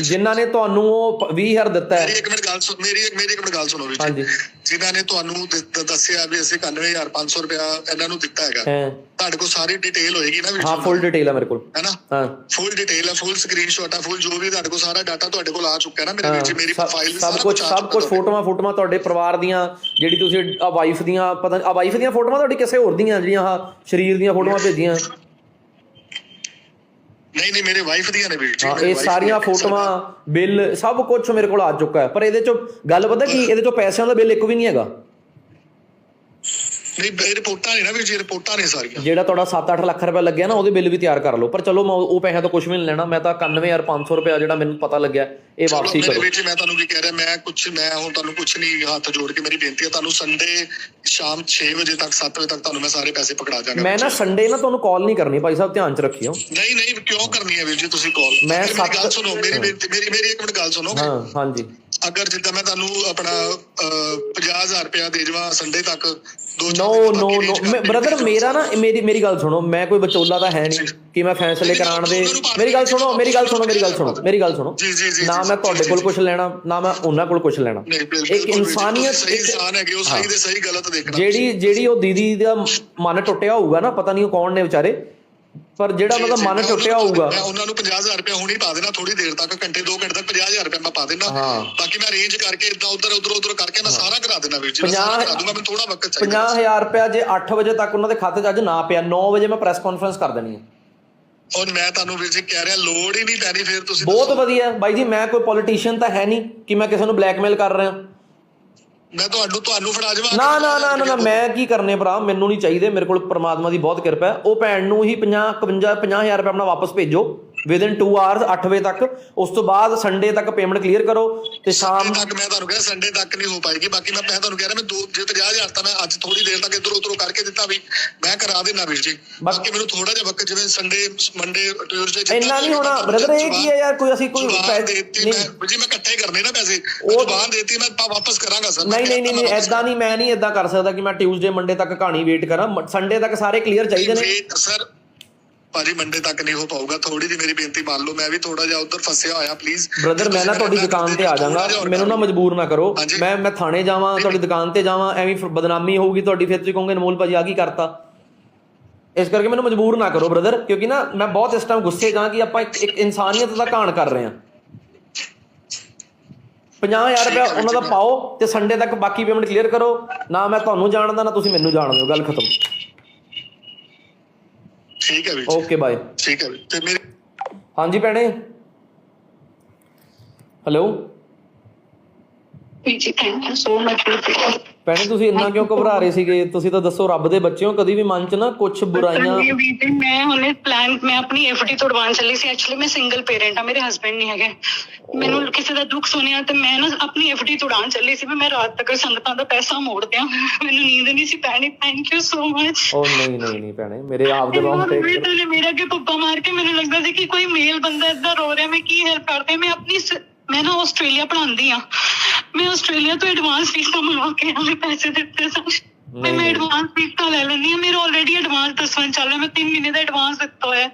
ਜਿਨ੍ਹਾਂ ਨੇ ਤੁਹਾਨੂੰ ਉਹ 20000 ਦਿੱਤਾ ਮੇਰੀ ਇੱਕ ਮਿੰਟ ਗੱਲ ਸੁਣ ਮੇਰੀ ਇੱਕ ਮੇਰੀ ਇੱਕ ਮਿੰਟ ਗੱਲ ਸੁਣੋ ਵੀਰ ਹਾਂਜੀ। ਜੀ ਜਿਨ੍ਹਾਂ ਨੇ ਤੁਹਾਨੂੰ ਦੱਸਿਆ ਵੀ ਅਸੀਂ 91500 ਰੁਪਇਆ ਇਹਨਾਂ ਨੂੰ ਦਿੱਤਾ ਹੈਗਾ। ਤੁਹਾਡੇ ਕੋਲ ਸਾਰੀ ਡਿਟੇਲ ਹੋਏਗੀ ਨਾ ਵੀਰ ਹਾਂ ਫੁੱਲ ਡਿਟੇਲ ਹੈ ਮੇਰੇ ਕੋਲ। ਹੈ ਨਾ? ਹਾਂ। ਫੁੱਲ ਡਿਟੇਲ ਹੈ ਫੁੱਲ ਸਕਰੀਨਸ਼ਾਟ ਹੈ ਫੁੱਲ ਜੋ ਵੀ ਤੁਹਾਡੇ ਕੋਲ ਸਾਰਾ ਡਾਟਾ ਤੁਹਾਡੇ ਕੋਲ ਆ ਚੁੱਕਾ ਹੈ ਨਾ ਮੇਰੇ ਵੀਰ ਜੀ ਮੇਰੀ ਪ੍ਰੋਫਾਈਲ ਸਭ ਕੁਝ ਆ ਸਭ ਕੁਝ ਫੋਟੋਆਂ ਫੋਟੋਆਂ ਤੁਹਾਡੇ ਪਰਿਵਾਰ ਦੀਆਂ ਜਿਹੜੀ ਤੁਸੀਂ ਆ ਵਾਈਫ ਦੀਆਂ ਪਤਾ ਆ ਵਾਈਫ ਦੀਆਂ ਫੋਟੋਆਂ ਤੁਹਾਡੀ ਕਿਸੇ ਹੋਰ ਦੀਆਂ ਜਿਹੜੀਆਂ ਆਹ ਸਰੀਰ ਦੀਆਂ ਫੋਟੋਆਂ ਭੇਜੀਆਂ। ਨਹੀਂ ਨਹੀਂ ਮੇਰੇ ਵਾਈਫ ਦੀਆਂ ਨੇ ਵੀਰ ਜੀ ਹਾਂ ਇਹ ਸਾਰੀਆਂ। ਫੋਟੋਆਂ ਬਿੱਲ ਸਭ ਕੁਝ ਮੇਰੇ ਕੋਲ ਆ ਚੁੱਕਾ ਹੈ। ਪਰ ਇਹਦੇ ਚੋਂ ਗੱਲ ਪਤਾ ਕੀ ਇਹਦੇ ਚੋਂ ਪੈਸਿਆਂ ਦਾ ਬਿੱਲ ਇੱਕ ਵੀ ਨਹੀਂ ਹੈਗਾ। ਨਹੀਂ ਇਹ ਰਿਪੋਰਟਾਂ ਨੇ ਨਾ ਵੀਰ ਜੀ ਰਿਪੋਰਟਾਂ ਨੇ ਸਾਰੀਆਂ। ਜਿਹੜਾ ਤੁਹਾਡਾ 7-8 ਲੱਖ ਰੁਪਏ ਲੱਗਿਆ ਨਾ ਉਹਦੇ ਬਿੱਲ ਵੀ ਤਿਆਰ ਕਰ ਲਓ। ਪਰ ਚਲੋ ਮੈਂ ਉਹ ਪੈਸਿਆਂ ਤੋਂ ਕੁਝ ਵੀ ਨਹੀਂ ਲੈਣਾ ਮੈਂ ਤਾਂ 91500 ਰੁਪਏ ਜਿਹੜਾ ਮੈਨੂੰ ਪਤਾ ਲੱਗਿਆ ਇਹ ਵਾਪਸੀ ਕਰੋ। ਮੈਂ ਤੁਹਾਨੂੰ ਕੀ ਕਹਿ ਰਿਹਾ ਮੈਂ ਕੁਝ ਮੈਂ ਹੁਣ ਤੁਹਾਨੂੰ ਕੁਝ ਨਹੀਂ ਹੱਥ ਜੋੜ ਕੇ ਮੇਰੀ ਬੇਨਤੀ ਹੈ ਤੁਹਾਨੂੰ ਸੰਡੇ ਸ਼ਾਮ 6 ਵਜੇ ਤੱਕ 7 ਵਜੇ ਤੱਕ ਤੁਹਾਨੂੰ ਮੈਂ ਸਾਰੇ ਪੈਸੇ ਪਕੜਾ ਜਾਵਾਂਗਾ ਮੈਂ ਨਾ ਸੰਡੇ ਨਾ ਤੁਹਾਨੂੰ ਕਾਲ ਨਹੀਂ ਕਰਨੀ ਭਾਈ ਸਾਹਿਬ ਧਿਆਨ ਚ ਰੱਖਿਓ। ਨਹੀਂ ਨਹੀਂ ਕਿਉਂ ਕਰਨੀ ਹੈ ਵੀਰ ਜੀ ਤੁਸੀਂ ਕਾਲ ਮੈਂ ਮੇਰੀ ਸੱਤ- ਗੱਲ ਸੁਣੋ ਮੇਰੀ ਬੇਨਤੀ- ਮੇਰੀ ਮੇਰੀ ਇੱਕ ਮਿੰਟ ਗੱਲ ਸੁਣੋ। ਹਾਂ ਹਾਂਜੀ। ਅਗਰ ਜਿੱਦਾਂ ਮੈਂ ਤੁਹਾਨੂੰ ਆਪਣਾ 50000 ਰੁਪਇਆ ਦੇ ਜਾਵਾਂ ਸੰਡੇ ਤੱਕ ਦੋ ਚਾਰ ਨੋ ਨੋ ਨੋ ਬ੍ਰਦਰ। ਮੇਰਾ ਨਾ ਮੇਰੀ ਮੇਰੀ ਗੱਲ ਸੁਣੋ। ਮੈਂ ਕੋਈ ਵਿਚੋਲਾ ਤਾਂ ਹੈ ਨਹੀਂ ਕਿ ਮੈਂ ਫੈਸਲੇ ਕਰਾਉਣ ਦੇ ਮੇਰੀ ਗੱਲ ਸੁਣੋ ਮੇਰੀ ਗੱਲ ਸੁਣੋ ਮੇਰੀ ਗੱਲ ਸੁਣੋ ਮੇਰੀ ਗੱਲ ਸੁਣੋ। ਜੀ, ਜੀ, ਜੀ, ਨਾ ਮੈਂ ਤੁਹਾਡੇ ਕੋਲ। ਕੁਝ ਲੈਣਾ ਨਾ ਮੈਂ ਉਹਨਾਂ ਕੋਲ ਕੁਝ ਲੈਣਾ। ਇੱਕ ਇਨਸਾਨੀਅਤ ਇੱਕ- ਇਨਸਾਨ ਹੈਗੇ ਉਹ ਸਹੀ ਦੇ ਸਹੀ ਗਲਤ ਦੇਖਣਾ ਜਿਹੜੀ ਜਿਹੜੀ ਉਹ ਦੀਦੀ ਦਾ ਮਨ ਟੁੱਟਿਆ ਹੋਊਗਾ ਨਾ ਪਤਾ ਨਹੀਂ ਉਹ ਕੌਣ ਨੇ ਵਿਚਾਰੇ। ਪਰ ਜਿਹੜਾ ਮਤਲਬ ਮਨ ਟੁੱਟਿਆ ਹੋਊਗਾ ਉਹਨਾਂ ਨੂੰ 50000 ਰੁਪਇਆ ਹੁਣੀ ਪਾ ਦੇਣਾ ਥੋੜੀ ਦੇਰ ਤੱਕ ਘੰਟੇ 2 ਘੰਟੇ ਤੱਕ 50000 ਰੁਪਇਆ ਮੈਂ ਪਾ ਦੇਣਾ। ਬਾਕੀ ਮੈਂ ਅਰੇਂਜ ਕਰਕੇ ਇਦਾਂ ਉਧਰ ਉਧਰ ਉਧਰ ਕਰਕੇ ਮੈਂ ਸਾਰਾ ਕਰਾ ਦੇਣਾ ਵੀਰ ਜੀ ਸਾਰਾ ਕਰਾ ਦੂੰਗਾ ਮੈਨੂੰ ਥੋੜਾ ਵਕਤ ਚਾਹੀਦਾ। 50000 ਰੁਪਇਆ ਜੇ 8 ਵਜੇ ਤੱਕ ਉਹਨਾਂ ਦੇ ਖਾਤੇ 'ਚ ਅੱਜ ਨਾ ਪਿਆ 9 ਵਜੇ ਮੈਂ ਪ੍ਰੈਸ ਕਾਨਫਰੰਸ ਕਰ ਦੇਣੀ ਹੈ। ਔਰ ਮੈਂ ਤੁਹਾਨੂੰ ਵੀਰ ਜੀ ਕਹਿ ਰਿਹਾ ਲੋੜ ਹੀ ਨਹੀਂ ਪੈਣੀ ਫਿਰ ਤੁਸੀਂ ਬਹੁਤ। ਵਧੀਆ। ਬਾਈ ਜੀ ਮੈਂ ਕੋਈ ਪੋਲੀਟੀਸ਼ੀਅਨ ਤਾਂ ਹੈ ਨਹੀਂ ਕਿ ਮੈਂ ਕਿਸੇ ਨੂੰ ਬਲੈਕਮੇਲ ਕਰ ਰਿਹਾ। ਮੈਂ ਤੁਹਾਨੂੰ ਤੁਹਾਨੂੰ ਫੜਾ ਜਾਵਾਂ ਨਾ ਨਾ ਨਾ ਨਾ, ਮੈਂ ਕੀ ਕਰਨੇ ਭਰਾ? ਮੈਨੂੰ ਨਹੀਂ ਚਾਹੀਦੇ। ਮੇਰੇ ਕੋਲ ਪ੍ਰਮਾਤਮਾ ਦੀ ਬਹੁਤ ਕਿਰਪਾ ਹੈ। ਉਹ ਭੈਣ ਨੂੰ ਹੀ 50 51 50000 ਰੁਪਏ ਆਪਣਾ ਵਾਪਸ ਭੇਜੋ। ਵਿਦਿਨ 2 ਆਵਰਸ 8 ਵਜੇ ਤੱਕ ਉਸ ਤੋਂ ਬਾਅਦ ਸੰਡੇ ਤੱਕ ਪੇਮੈਂਟ ਕਲੀਅਰ ਕਰੋ ਤੇ ਸ਼ਾਮ ਤੱਕ ਮੈਂ ਤੁਹਾਨੂੰ ਕਿਹਾ ਸੰਡੇ ਤੱਕ ਨਹੀਂ ਹੋ ਪਾਏਗੀ। ਬਾਕੀ ਮੈਂ ਮੈਂ ਤੁਹਾਨੂੰ ਕਹਿ ਰਿਹਾ ਮੈਂ ਦੋ ਜੇ 50000 ਤਾਂ ਮੈਂ ਅੱਜ ਥੋੜੀ ਦੇਰ ਤੱਕ ਇਧਰ ਉਧਰੋਂ ਕਰਕੇ ਦਿੱਤਾ ਵੀ ਮੈਂ ਕਰਾ ਦੇਣਾ ਵੀਰ ਜੀ। ਬਾਕੀ ਮੈਨੂੰ ਥੋੜਾ ਜਿਹਾ ਵਕਤ ਜਿਵੇਂ ਸੰਡੇ ਮੰਡੇ ਟਿਊਜ਼ਡੇ ਇੰਨਾ ਨਹੀਂ ਹੋਣਾ। ਬ੍ਰਦਰ ਇਹ ਕੀ ਹੈ ਯਾਰ? ਕੋਈ ਅਸੀਂ ਕੋਈ ਪੈਸੇ ਨਹੀਂ। ਜੀ ਮੈਂ ਇਕੱਠੇ ਕਰਨੇ ਨਾ ਪੈਸੇ। ਉਹ- ਜ਼ਬਾਨ ਦੇਤੀ ਮੈਂ ਵਾਪਸ ਕਰਾਂਗਾ ਸਰ। ਨਹੀਂ ਨਹੀਂ ਨਹੀਂ ਐਦਾਂ ਨਹੀਂ ਮੈਂ ਨਹੀਂ ਐਦਾਂ ਕਰ ਸਕਦਾ ਕਿ ਮੈਂ ਟਿਊਜ਼ਡੇ ਮੰਡੇ ਤੱਕ ਕਹਾਣੀ ਵੇਟ ਕਰਾਂ। ਸੰਡੇ ਤੱਕ ਸਾਰੇ ਕਲੀਅਰ ਚਾਹੀਦੇ ਨੇ। ਸਰ ਭਾਜੀ ਮੰਡੇ ਤੱਕ ਨਹੀਂ ਹੋ ਪਾਊਗਾ। ਥੋੜੀ ਜਿਹੀ ਮੇਰੀ ਬੇਨਤੀ ਮੰਨ ਲਓ ਮੈਂ ਵੀ ਥੋੜਾ ਜਿਹਾ ਉਧਰ ਫਸਿਆ ਹੋਇਆ ਪਲੀਜ਼ ਬ੍ਰਦਰ ਮੈਂ ਨਾ ਤੁਹਾਡੀ ਦੁਕਾਨ ਤੇ ਆ ਜਾਵਾਂਗਾ। ਮੈਨੂੰ ਨਾ ਮਜਬੂਰ ਨਾ ਕਰੋ। ਮੈਂ ਮੈਂ ਥਾਣੇ ਜਾਵਾਂ ਤੁਹਾਡੀ ਦੁਕਾਨ ਤੇ ਜਾਵਾਂ ਐਵੇਂ ਬਦਨਾਮੀ ਹੋਊਗੀ ਤੁਹਾਡੀ ਫਿਰ ਤੁਸੀਂ ਕਹੋਗੇ ਅਨਮੋਲ ਭਾਜੀ ਆ ਕੀ ਕਰਤਾ? ਇਸ ਕਰਕੇ ਮੈਨੂੰ ਮਜਬੂਰ ਨਾ ਕਰੋ ਬ੍ਰਦਰ ਕਿਉਂਕਿ ਨਾ ਮੈਂ ਬਹੁਤ ਇਸ ਟਾਈਮ ਗੁੱਸੇ ਹਾਂ ਕਿ ਆਪਾਂ ਇੱਕ ਇੱਕ ਇਨਸਾਨੀਅਤ ਦਾ ਘਾਣ ਕਰ ਰਹੇ ਹਾਂ। 50000 ਰੁਪਏ ਉਹਨਾਂ ਦਾ ਪਾਓ ਤੇ ਸੰਡੇ ਤੱਕ ਬਾਕੀ ਪੇਮੈਂਟ ਕਲੀਅਰ ਕਰੋ। ਨਾ ਮੈਂ ਤੁਹਾਨੂੰ ਜਾਣਦਾ ਨਾ ਤੁਸੀਂ ਮੈਨੂੰ ਜਾਣਦੇ ਹੋ। ਗੱਲ ਖਤਮ। ਠੀਕ ਹੈ ਵੀਰ ਜੀ। ਓਕੇ ਬਾਏ ਠੀਕ ਹੈ ਵੀਰ। ਤੇ ਮੇਰੇ ਹਾਂਜੀ ਭੈਣੇ। ਹੈਲੋ ਜੀ ਥੈਂਕ ਯੂ ਸੋ ਮਚ ਭੈਣੇ ਤੁਸੀਂ ਇੰਨਾ ਕਿਉਂ ਘਬਰਾ ਰਹੇ ਸੀਗੇ? ਤੁਸੀਂ ਤਾਂ ਦੱਸੋ ਰੱਬ ਦੇ ਬੱਚੇ ਹੋ ਕਦੀ ਵੀ ਮਨ 'ਚ ਨਾ ਕੁਝ ਬੁਰਾਈਆਂ ਮੈਂ ਹੁਣੇ ਪਲਾਨ ਮੈਂ ਆਪਣੀ ਐਫਡੀ ਤੋੜਵਾਉਣ ਚੱਲੀ ਸੀ। ਐਕਚੁਅਲੀ ਮੈਂ ਸਿੰਗਲ ਪੇਰੈਂਟ ਆ ਮੇਰੇ ਹਸਬੰਡ ਨਹੀਂ ਹੈਗੇ। ਮੈਨੂੰ ਕਿਸੇ ਦਾ ਦੁੱਖ ਸੁਣਿਆ ਤੇ ਮੈਂ ਨਾ ਆਪਣੀ ਐਫਡੀ ਤੋੜਾਉਣ ਚੱਲੀ ਸੀ ਵੀ ਮੈਂ ਰਾਤ ਤੱਕ ਸੰਗਤਾਂ ਦਾ ਪੈਸਾ ਮੋੜ ਦਿਆਂ। ਮੈਨੂੰ ਨੀਂਦ ਨਹੀਂ ਸੀ ਪੈਣੀ। ਥੈਂਕ ਯੂ ਸੋ ਮਚ ਉਹ ਨਹੀਂ ਨਹੀਂ ਨਹੀਂ ਭੈਣੇ ਮੇਰੇ ਆਪ ਦੇ ਰੋਂਗਟੇ ਤੇ ਮੇਰੇ ਅੱਗੇ ਪੱਪਾ ਮਾਰ ਕੇ ਮੈਨੂੰ ਲੱਗਦਾ ਸੀ ਕਿ ਕੋਈ ਮੇਲ ਬੰਦਾ ਏਦਾਂ ਰੋ ਰਿਹਾ ਮੈਂ ਕੀ ਹੈਲਪ ਕਰਦੇ ਮੈਂ ਆਪਣੀ ਮੈਂ ਨਾ ਆਸਟ੍ਰੇਲੀਆ ਪੜ੍ਹਾਉਂਦੀ ਆ ਮੈਂ ਆਸਟ੍ਰੇਲੀਆ ਤੋਂ ਐਡਵਾਂਸ ਫੀਸਾਂ ਮੰਗਾ ਕੇ ਆਲੇ ਪੈਸੇ ਦਿੱਤੇ ਸਨ। ਮੈਂ। ਐਡਵਾਂਸ ਫੀਸਾਂ ਲੈ ਲੈਂਦੀ ਆ ਮੇਰਾ ਆਲਰੇਡੀ ਐਡਵਾਂਸ ਦਸਵਾਂ ਚੱਲ ਰਿਹਾ। ਮੈਂ 3 ਮਹੀਨੇ ਦਾ ਐਡਵਾਂਸ ਦਿੱਤਾ ਹੋਇਆ। ਹੈ।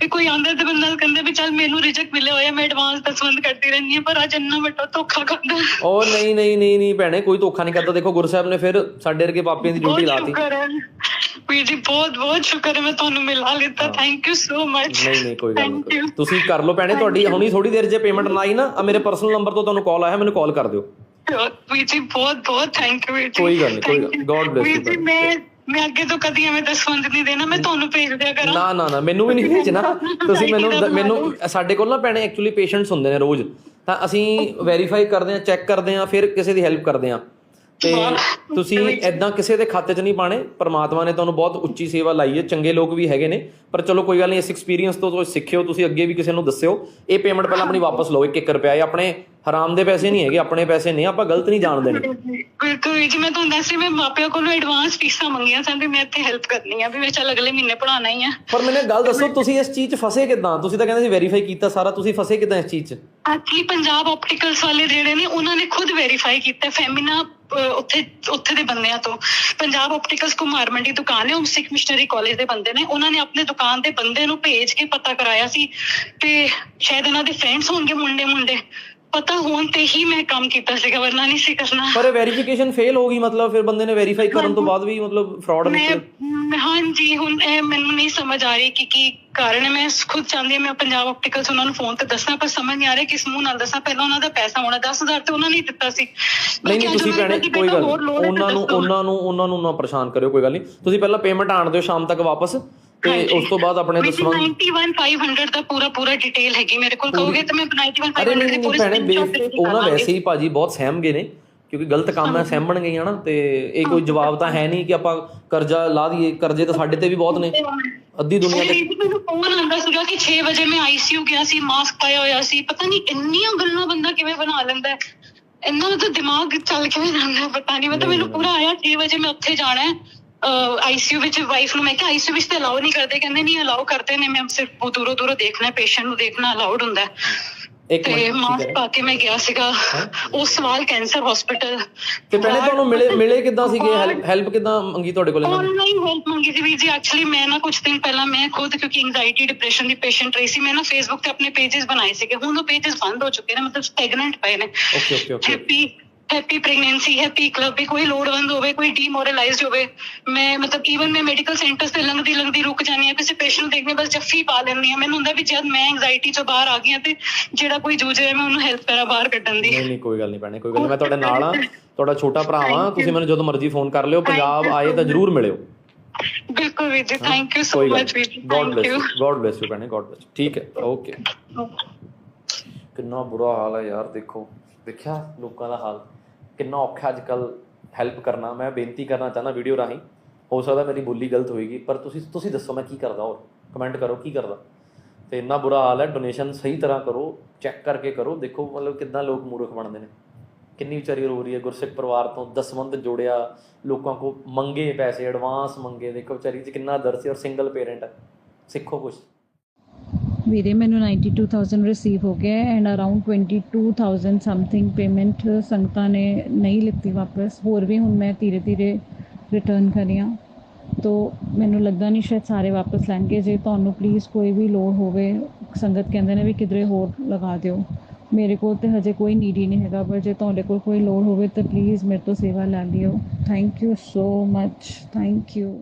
ਵੀ ਕੋਈ ਆਂਦਾ ਤੇ ਬੰਦਾ ਕਹਿੰਦਾ ਵੀ ਚੱਲ ਮੈਨੂੰ ਰਿਜੈਕਟ ਮਿਲਿਆ ਹੋਇਆ ਮੈਂ ਐਡਵਾਂਸ ਦਸਵੰਦ ਕਰਦੀ ਰਹਿੰਦੀ ਆ ਪਰ ਅੱਜ ਇੰਨਾ ਵੱਡਾ ਧੋਖਾ ਕਰਦਾ। ਉਹ ਨਹੀਂ ਨਹੀਂ ਨਹੀਂ ਨਹੀਂ ਭੈਣੇ ਕੋਈ ਧੋਖਾ ਨਹੀਂ ਕਰਦਾ। ਦੇਖੋ ਗੁਰੂ ਸਾਹਿਬ ਨੇ ਫਿਰ ਸਾਡੇ ਵਰਗੇ ਪਾਪੀਆਂ ਦੀ ਡਿਊਟੀ ਲਾਤੀ। ਹੈ। ਵੀਰ ਜੀ ਬਹੁਤ ਬਹੁਤ ਸ਼ੁਕਰ ਹੈ। ਮੈਂ ਤੁਹਾਨੂੰ ਮਿਲਾ ਲਿੱਤਾ। ਥੈਂਕ ਯੂ ਸੋ ਮਚ ਨਹੀਂ ਨਹੀਂ ਕੋਈ ਗੱਲ ਨਹੀਂ. ਤੁਸੀਂ ਕਰ ਲਓ ਭੈਣੇ ਤੁਹਾਡੀ ਹੁਣੀ ਥੋੜੀ ਦੇਰ ਜੇ ਪੇਮੈਂਟ ਨਾ ਆਈ ਨਾ ਮੇਰੇ ਪਰਸਨਲ ਨੰਬਰ ਤੋਂ ਤੁਹਾਨੂੰ ਕਾਲ ਆਇਆ ਮੈਨੂੰ ਕਾਲ ਕਰ ਦਿਓ। ਜੀ ਬਹੁਤ ਬਹੁਤ ਥੈਂਕ ਯੂ ਜੀ। ਕੋਈ ਗੱਲ ਨਹੀਂ, ਕੋਈ bless you, ਵੀਰ ਜੀ। ਮੈਂ ਮੈਂ ਅੱਗੇ ਤੋਂ ਕਦੀ ਐਵੇਂ ਦਸਵੰਦ ਨਹੀਂ ਦੇਣਾ ਮੈਂ ਤੁਹਾਨੂੰ ਭੇਜ ਦਿਆ ਕਰਾਂ। ਨਾ ਨਾ ਨਾ ਮੈਨੂੰ ਵੀ ਨਹੀਂ ਭੇਜਣਾ। ਤੁਸੀਂ ਮੈਨੂੰ ਮੈਨੂੰ ਸਾਡੇ ਕੋਲ ਨਾ ਭੈਣੇ ਐਕਚੁਅਲੀ ਪੇਸ਼ੈਂਟਸ ਹੁੰਦੇ ਨੇ ਰੋਜ਼। ਤਾਂ ਅਸੀਂ ਵੈਰੀਫਾਈ ਕਰਦੇ ਹਾਂ ਚੈੱਕ ਕਰਦੇ ਹਾਂ ਫਿਰ ਕਿਸੇ ਦੀ ਹੈਲਪ ਕਰਦੇ ਹਾਂ। ਤੇ ਤੁਸੀਂ ਐਦਾਂ ਕਿਸੇ ਦੇ ਖਾਤੇ 'ਚ ਨਹੀਂ ਪਾਣੇ ਪ੍ਰਮਾਤਮਾ ਨੇ ਤੁਹਾਨੂੰ ਬਹੁਤ ਉੱਚੀ ਸੇਵਾ ਲਾਈ ਹੈ ਚੰਗੇ ਲੋਕ ਵੀ ਹੈਗੇ ਨੇ ਪਰ ਚਲੋ ਕੋਈ ਗੱਲ ਨਹੀਂ ਇਸ ਐਕਸਪੀਰੀਅੰਸ ਤੋਂ ਤੁਸੀਂ ਸਿੱਖਿਓ ਤੁਸੀਂ ਅੱਗੇ ਵੀ ਕਿਸੇ ਨੂੰ ਦੱਸਿਓ ਇਹ ਪੇਮੈਂਟ ਪਹਿਲਾਂ ਆਪਣੀ ਵਾਪਸ ਲਓ 1-1 ਰੁਪਿਆ ਇਹ ਆਪਣੇ ਹਰਾਮ ਦੇ ਪੈਸੇ ਨਹੀਂ ਹੈਗੇ ਆਪਣੇ ਪੈਸੇ ਨਹੀਂ ਆਪਾਂ ਗਲਤ ਨਹੀਂ ਜਾਣ ਦੇਣੇ ਬਿਲਕੁਲ ਵੀਰ ਜੀ ਮੈਂ ਤੁਹਾਨੂੰ ਦੱਸ ਰਹੀ ਮੈਂ ਮਾਪਿਆਂ ਕੋਲੋਂ ਐਡਵਾਂਸ ਫੀਸਾਂ ਮੰਗੀਆਂ ਸਨ ਵੀ ਮੈਂ ਇੱਥੇ ਹੈਲਪ ਕਰਨੀ ਆ ਵੀ ਮੈਂ ਚੱਲ ਅਗਲੇ ਮਹੀਨੇ ਪੜਾਉਣਾ ਹੀ ਆ। ਪਰ ਮੈਨੂੰ ਗੱਲ ਦੱਸੋ ਤੁਸੀਂ ਇਸ ਚੀਜ਼ 'ਚ ਫਸੇ ਕਿਦਾਂ? ਤੁਸੀਂ ਤਾਂ ਕਹਿੰਦੇ ਸੀ ਵੈਰੀਫਾਈ ਕੀਤਾ ਸਾਰਾ ਤੁਸੀਂ ਫਸੇ ਕਿਦਾਂ ਇਸ ਚੀਜ਼ 'ਚ? ਐਕਚੁਅਲੀ ਪੰਜਾਬ ਆਪਟੀਕਲਸ ਵਾਲੇ ਜਿਹੜੇ ਨੇ ਉਹਨਾਂ ਨੇ ਖੁਦ ਵੈਰੀਫਾਈ ਕੀਤਾ ਫੈਮਿਨਾ ਉੱਥੇ ਉੱਥੇ ਦੇ ਬੰਦਿਆਂ ਤੋਂ। ਪੰਜਾਬ ਆਪਟੀਕਲਸ ਕੁਮਾਰ ਮੰਡੀ ਦੁਕਾਨ ਹੈ, ਉਹ ਸਿੱਖ ਮਿਸ਼ਨਰੀ ਕਾਲਜ ਦੇ ਬੰਦੇ ਨੇ। ਉਹਨਾਂ ਨੇ ਆਪਣੇ ਦੁਕਾਨ ਦੇ ਬੰਦੇ ਨੂੰ ਭੇਜ ਕੇ ਪਤਾ ਕਰਾਇਆ ਸੀ ਤੇ ਸ਼ਾਇਦ ਉਹਨਾਂ ਦੇ ਫਰੈਂਡਸ ਹੋਣਗੇ ਮੁੰਡੇ ਮੁੰਡੇ ਪਤਾ ਹੋਣ ਤੇ ਹੀ ਮੈਂ ਕੰਮ ਕੀਤਾ ਸੀਗਾ ਵਰਨਾ ਨਹੀਂ ਸੀ ਕਰਨਾ। ਪਰ ਇਹ ਵੈਰੀਫਿਕੇਸ਼ਨ ਫੇਲ ਹੋ ਗਈ ਮਤਲਬ ਫਿਰ ਬੰਦੇ ਨੇ ਵੈਰੀਫਾਈ ਕਰਨ ਤੋਂ ਬਾਅਦ ਵੀ ਮਤਲਬ ਫਰਾਡ ਮੈਂ ਨਿਕਲ। ਮੈਂ- ਹਾਂਜੀ ਹੁਣ ਇਹ ਮੈਨੂੰ ਨਹੀਂ ਸਮਝ ਆ ਰਹੀ ਕਿ ਕੀ ਕਾਰਨ ਹੈ। ਮੈਂ ਖੁਦ ਚਾਹੁੰਦੀ ਹਾਂ ਮੈਂ ਪੰਜਾਬ ਆਪਟੀਕਲਸ ਉਹਨਾਂ ਨੂੰ ਫੋਨ ਤੇ ਦੱਸਣਾ ਪਰ ਸਮਝ ਨਹੀਂ ਆ ਰਿਹਾ ਕਿਸ ਮੂੰਹ ਨਾਲ ਦੱਸਾਂ। ਪਹਿਲਾਂ ਉਹਨਾਂ ਦਾ ਪੈਸਾ ਹੋਣਾ 10000 ਤੇ ਉਹਨਾਂ ਨੇ ਹੀ ਦਿੱਤਾ ਸੀ। ਨਹੀਂ ਨਹੀਂ ਤੁਸੀਂ ਭੈਣੇ ਕੋਈ ਗੱਲ ਉਹਨਾਂ ਨੂੰ। ਉਹਨਾਂ ਨੂੰ ਉਹਨਾਂ ਨੂੰ ਨਾ ਪਰੇਸ਼ਾਨ ਕਰਿਓ ਕੋਈ ਗੱਲ ਨਹੀਂ ਤੁਸੀਂ ਪਹਿਲਾਂ ਪੇਮੈਂਟ ਆਣ ਦਿਓ ਸ਼ਾਮ ਤੱਕ ਵਾਪਸ। ਤੇ। ਉਸ ਤੋਂ ਬਾਅਦ ਆਪਣੇ ਦਸਵੰਦ 91500 ਦਾ ਪੂਰਾ ਪੂਰਾ ਡਿਟੇਲ ਹੈਗੀ ਮੇਰੇ ਕੋਲ। ਕਹੋਗੇ ਤਾਂ ਮੈਂ ਅਰੇ 91500 ਨਹੀਂ ਦੀ ਪੂਰੀ ਭੈਣੇ screenshot ਦੇ ਬੇਫ ਕੇ ਉਹ ਨਾ ਕਰ ਵੈਸੇ ਹੀ ਭਾਜੀ ਬਹੁਤ ਸਹਿਮ ਗਏ ਨੇ ਕਿਉਂਕਿ ਗਲਤ ਕੰਮ ਹੈ ਸਹਿਮਣ ਗਈਆਂ ਨਾ ਤੇ ਇਹ ਕੋਈ ਜਵਾਬ ਤਾਂ ਹੈ ਨਹੀਂ ਕਿ ਆਪਾਂ ਕਰਜ਼ਾ ਲਾ ਦਈਏ। ਕਰਜ਼ੇ ਤਾਂ ਸਾਡੇ ਤੇ ਵੀ ਬਹੁਤ ਨੇ। ਅੱਧੀ ਦੁਨੀਆ ਤੇ ਮੈਨੂੰ ਫੋਨ ਆਂਦਾ ਸੀਗਾ ਕਿ 6 ਵਜੇ ਮੈਂ ਆਈਸੀਯੂ ਗਿਆ ਸੀ ਮਾਸਕ ਪਾਇਆ ਹੋਇਆ ਸੀ। ਪਤਾ ਨਹੀਂ ਇੰਨੀਆਂ ਗੱਲਾਂ ਬੰਦਾ ਕਿਵੇਂ ਬਣਾ ਲੈਂਦਾ ਹੈ। ਇੰਨਾ ਤਾਂ ਦਿਮਾਗ ਚੱਲ ਕਿਵੇਂ ਜਾਂਦਾ ਪਤਾ ਨਹੀਂ। ਮਤਲਬ ਮੈਨੂੰ ਪੂਰਾ ਆਇਆ 6 ਵਜੇ ਮੈਂ ਉੱਥੇ ਜਾਣਾ ਹੈ। ਆਈਸੀਯੂ ਵਿੱਚ ਵਾਈਫ ਨੂੰ ਮੈਂ ਕਿਹਾ ਆਈਸੀਯੂ ਵਿੱਚ ਤਾਂ ਅਲਾਉ ਨਹੀਂ ਕਰਦੇ ਕਹਿੰਦੇ ਨਹੀਂ ਅਲਾਉ ਕਰਦੇ ਨੇ ਮੈਂ ਸਿਰਫ ਦੂਰੋਂ ਦੂਰੋਂ ਦੇਖਣਾ ਪੇਸ਼ੈਂਟ ਨੂੰ ਦੇਖਣਾ ਅਲਾਉਡ ਹੁੰਦਾ। ਇੱਕ ਮਿੰਟ ਮਾਸਕ ਪਾ ਕੇ ਮੈਂ ਗਿਆ ਸੀਗਾ। ਉਹ ਸਵਾਲ ਕੈਂਸਰ ਹਸਪੀਟਲ ਤੇ ਪਹਿਲੇ ਤੁਹਾਨੂੰ ਮਿਲੇ ਮਿਲੇ ਕਿਦਾਂ ਸੀਗੇ? ਹੈਲਪ ਕਿਦਾਂ ਮੰਗੀ ਤੁਹਾਡੇ ਕੋਲ? ਇਹਨਾਂ ਨੇ ਹੈਲਪ ਮੰਗੀ ਸੀ ਵੀ ਜੀ ਐਕਚੁਅਲੀ ਮੈਂ ਨਾ ਕੁਝ ਦਿਨ ਪਹਿਲਾਂ ਮੈਂ ਖੁਦ ਕਿਉਂਕਿ ਐਂਗਜ਼ਾਈਟੀ ਡਿਪਰੈਸ਼ਨ ਦੀ ਪੇਸ਼ੈਂਟ ਰਹੀ ਸੀ ਮੈਂ ਨਾ ਫੇਸਬੁੱਕ ਤੇ ਆਪਣੇ ਪੇजेस ਬਣਾਏ ਸੀਗੇ। ਹੁਣ ਉਹ ਪੇजेस ਬੰਦ ਹੋ ਚੁੱਕੇ ਨੇ ਮਤਲਬ ਸਟੈਗਨੈਂਟ ਪਏ ਨੇ। Okay okay okay happy pregnancy happy club ਵੀ ਕੋਈ ਲੋੜਵੰਦ ਹੋਵੇ ਕੋਈ ਡੀਮੋਰਲਾਈਜ਼ਡ ਹੋਵੇ ਮੈਂ ਮਤਲਬ ਈਵਨ ਮੈਂ ਮੈਡੀਕਲ ਸੈਂਟਰਸ ਤੇ ਲੰਘਦੀ ਲੰਘਦੀ ਰੁਕ ਜਾਂਦੀ ਹਾਂ ਕਿਸੇ ਪੇਸ਼ੈਂਟ ਨੂੰ ਦੇਖਦੇ ਬਸ ਜੱਫੀ ਪਾ ਲੈਂਦੀ ਹਾਂ। ਮੈਨੂੰ ਹੁੰਦਾ ਵੀ ਜਦ ਮੈਂ ਐਂਜ਼ਾਈਟੀ ਚੋਂ ਬਾਹਰ ਆ ਗਈ ਹਾਂ ਤੇ ਜਿਹੜਾ ਕੋਈ ਜੂਝ ਰਿਹਾ ਮੈਂ ਉਹਨੂੰ ਹੈਲਪ ਕਰਾਂ ਬਾਹਰ ਕੱਢਣ ਦੀ। ਨਹੀਂ ਨਹੀਂ ਕੋਈ ਗੱਲ ਨਹੀਂ ਭੈਣੇ ਕੋਈ ਗੱਲ ਮੈਂ ਤੁਹਾਡੇ ਨਾਲ ਆ ਤੁਹਾਡਾ ਛੋਟਾ ਭਰਾ ਵਾਂ ਤੁਸੀਂ ਮੈਨੂੰ ਜਦੋਂ ਮਰਜ਼ੀ ਫੋਨ ਕਰ ਲਿਓ ਪੰਜਾਬ ਆਏ ਤਾਂ ਜ਼ਰੂਰ ਮਿਲਿਓ। ਬਿਲਕੁਲ ਵੀਰ ਜੀ ਥੈਂਕ ਯੂ ਸੋ ਮਚ ਵੀਰ ਜੀ God bless God bless you ਭੈਣੇ ਗੋਡ ਬlesਸ ਠੀਕ ਹੈ ਓਕੇ ਕਿੰਨਾ ਬੁਰਾ ਹਾਲ ਹੈ ਯਾਰ ਦੇਖੋ ਦੇਖਿਆ ਲੋਕਾਂ ਦਾ ਹਾਲ? ਕਿੰਨਾ ਔਖਾ ਅੱਜ ਕੱਲ ਹੈਲਪ ਕਰਨਾ। ਮੈਂ ਬੇਨਤੀ ਕਰਨਾ ਚਾਹੁੰਦਾ ਵੀਡੀਓ ਰਾਹੀਂ। ਹੋ ਸਕਦਾ ਮੇਰੀ ਬੋਲੀ ਗਲਤ ਹੋਏਗੀ, ਪਰ ਤੁਸੀਂ ਤੁਸੀਂ ਦੱਸੋ ਮੈਂ ਕੀ ਕਰਦਾ ਹੋਰ ਕਮੈਂਟ ਕਰੋ ਕੀ ਕਰਦਾ। ਤੇ ਇੰਨਾ ਬੁਰਾ ਹਾਲ ਹੈ ਡੋਨੇਸ਼ਨ ਸਹੀ ਤਰ੍ਹਾਂ ਕਰੋ ਚੈੱਕ ਕਰਕੇ ਕਰੋ, ਦੇਖੋ ਮਤਲਬ ਕਿੱਦਾਂ ਲੋਕ ਮੂਰਖ ਬਣਦੇ ਨੇ। ਕਿੰਨੀ ਵਿਚਾਰੀ ਰੋ ਰਹੀ ਹੈ, ਗੁਰਸਿੱਖ ਪਰਿਵਾਰ ਤੋਂ ਦਸਵੰਦ ਜੋੜਿਆ, ਲੋਕਾਂ ਕੋ ਮੰਗੇ ਪੈਸੇ ਐਡਵਾਂਸ ਮੰਗੇ। ਦੇਖੋ ਵਿਚਾਰੀ 'ਚ ਕਿੰਨਾ ਦਰਦ ਸੀ ਔਰ ਸਿੰਗਲ ਪੇਰੈਂਟ ਹੈ। ਸਿੱਖੋ ਕੁਝ ਵੀਰੇ, ਮੈਨੂੰ 92000 ਰਿਸੀਵ ਹੋ ਗਿਆ ਐਂਡ ਅਰਾਊਂਡ 22000 ਸਮਥਿੰਗ ਪੇਮੈਂਟ ਸੰਗਤਾਂ ਨੇ ਨਹੀਂ ਲਿੱਤੀ ਵਾਪਸ। ਹੋਰ ਵੀ ਹੁਣ ਮੈਂ ਧੀਰੇ ਧੀਰੇ ਰਿਟਰਨ ਕਰੀਆਂ। ਤੋ ਮੈਨੂੰ ਲੱਗਦਾ ਨਹੀਂ ਸ਼ਾਇਦ ਸਾਰੇ ਵਾਪਸ ਲੈਣਗੇ। ਜੇ ਤੁਹਾਨੂੰ ਪਲੀਜ਼ ਕੋਈ ਵੀ ਲੋੜ ਹੋਵੇ, ਸੰਗਤ ਕਹਿੰਦੇ ਨੇ ਵੀ ਕਿਧਰੇ ਹੋਰ ਲਗਾ ਦਿਓ। ਮੇਰੇ ਕੋਲ ਤੇ ਹਜੇ ਕੋਈ ਨੀਡ ਹੀ ਨਹੀਂ ਹੈਗਾ, ਪਰ ਜੇ ਤੁਹਾਡੇ ਕੋਲ ਕੋਈ ਲੋੜ ਹੋਵੇ ਤਾਂ ਪਲੀਜ਼ ਮੇਰੇ ਤੋਂ ਸੇਵਾ ਲੈ ਲਿਓ। Thank you so much thank you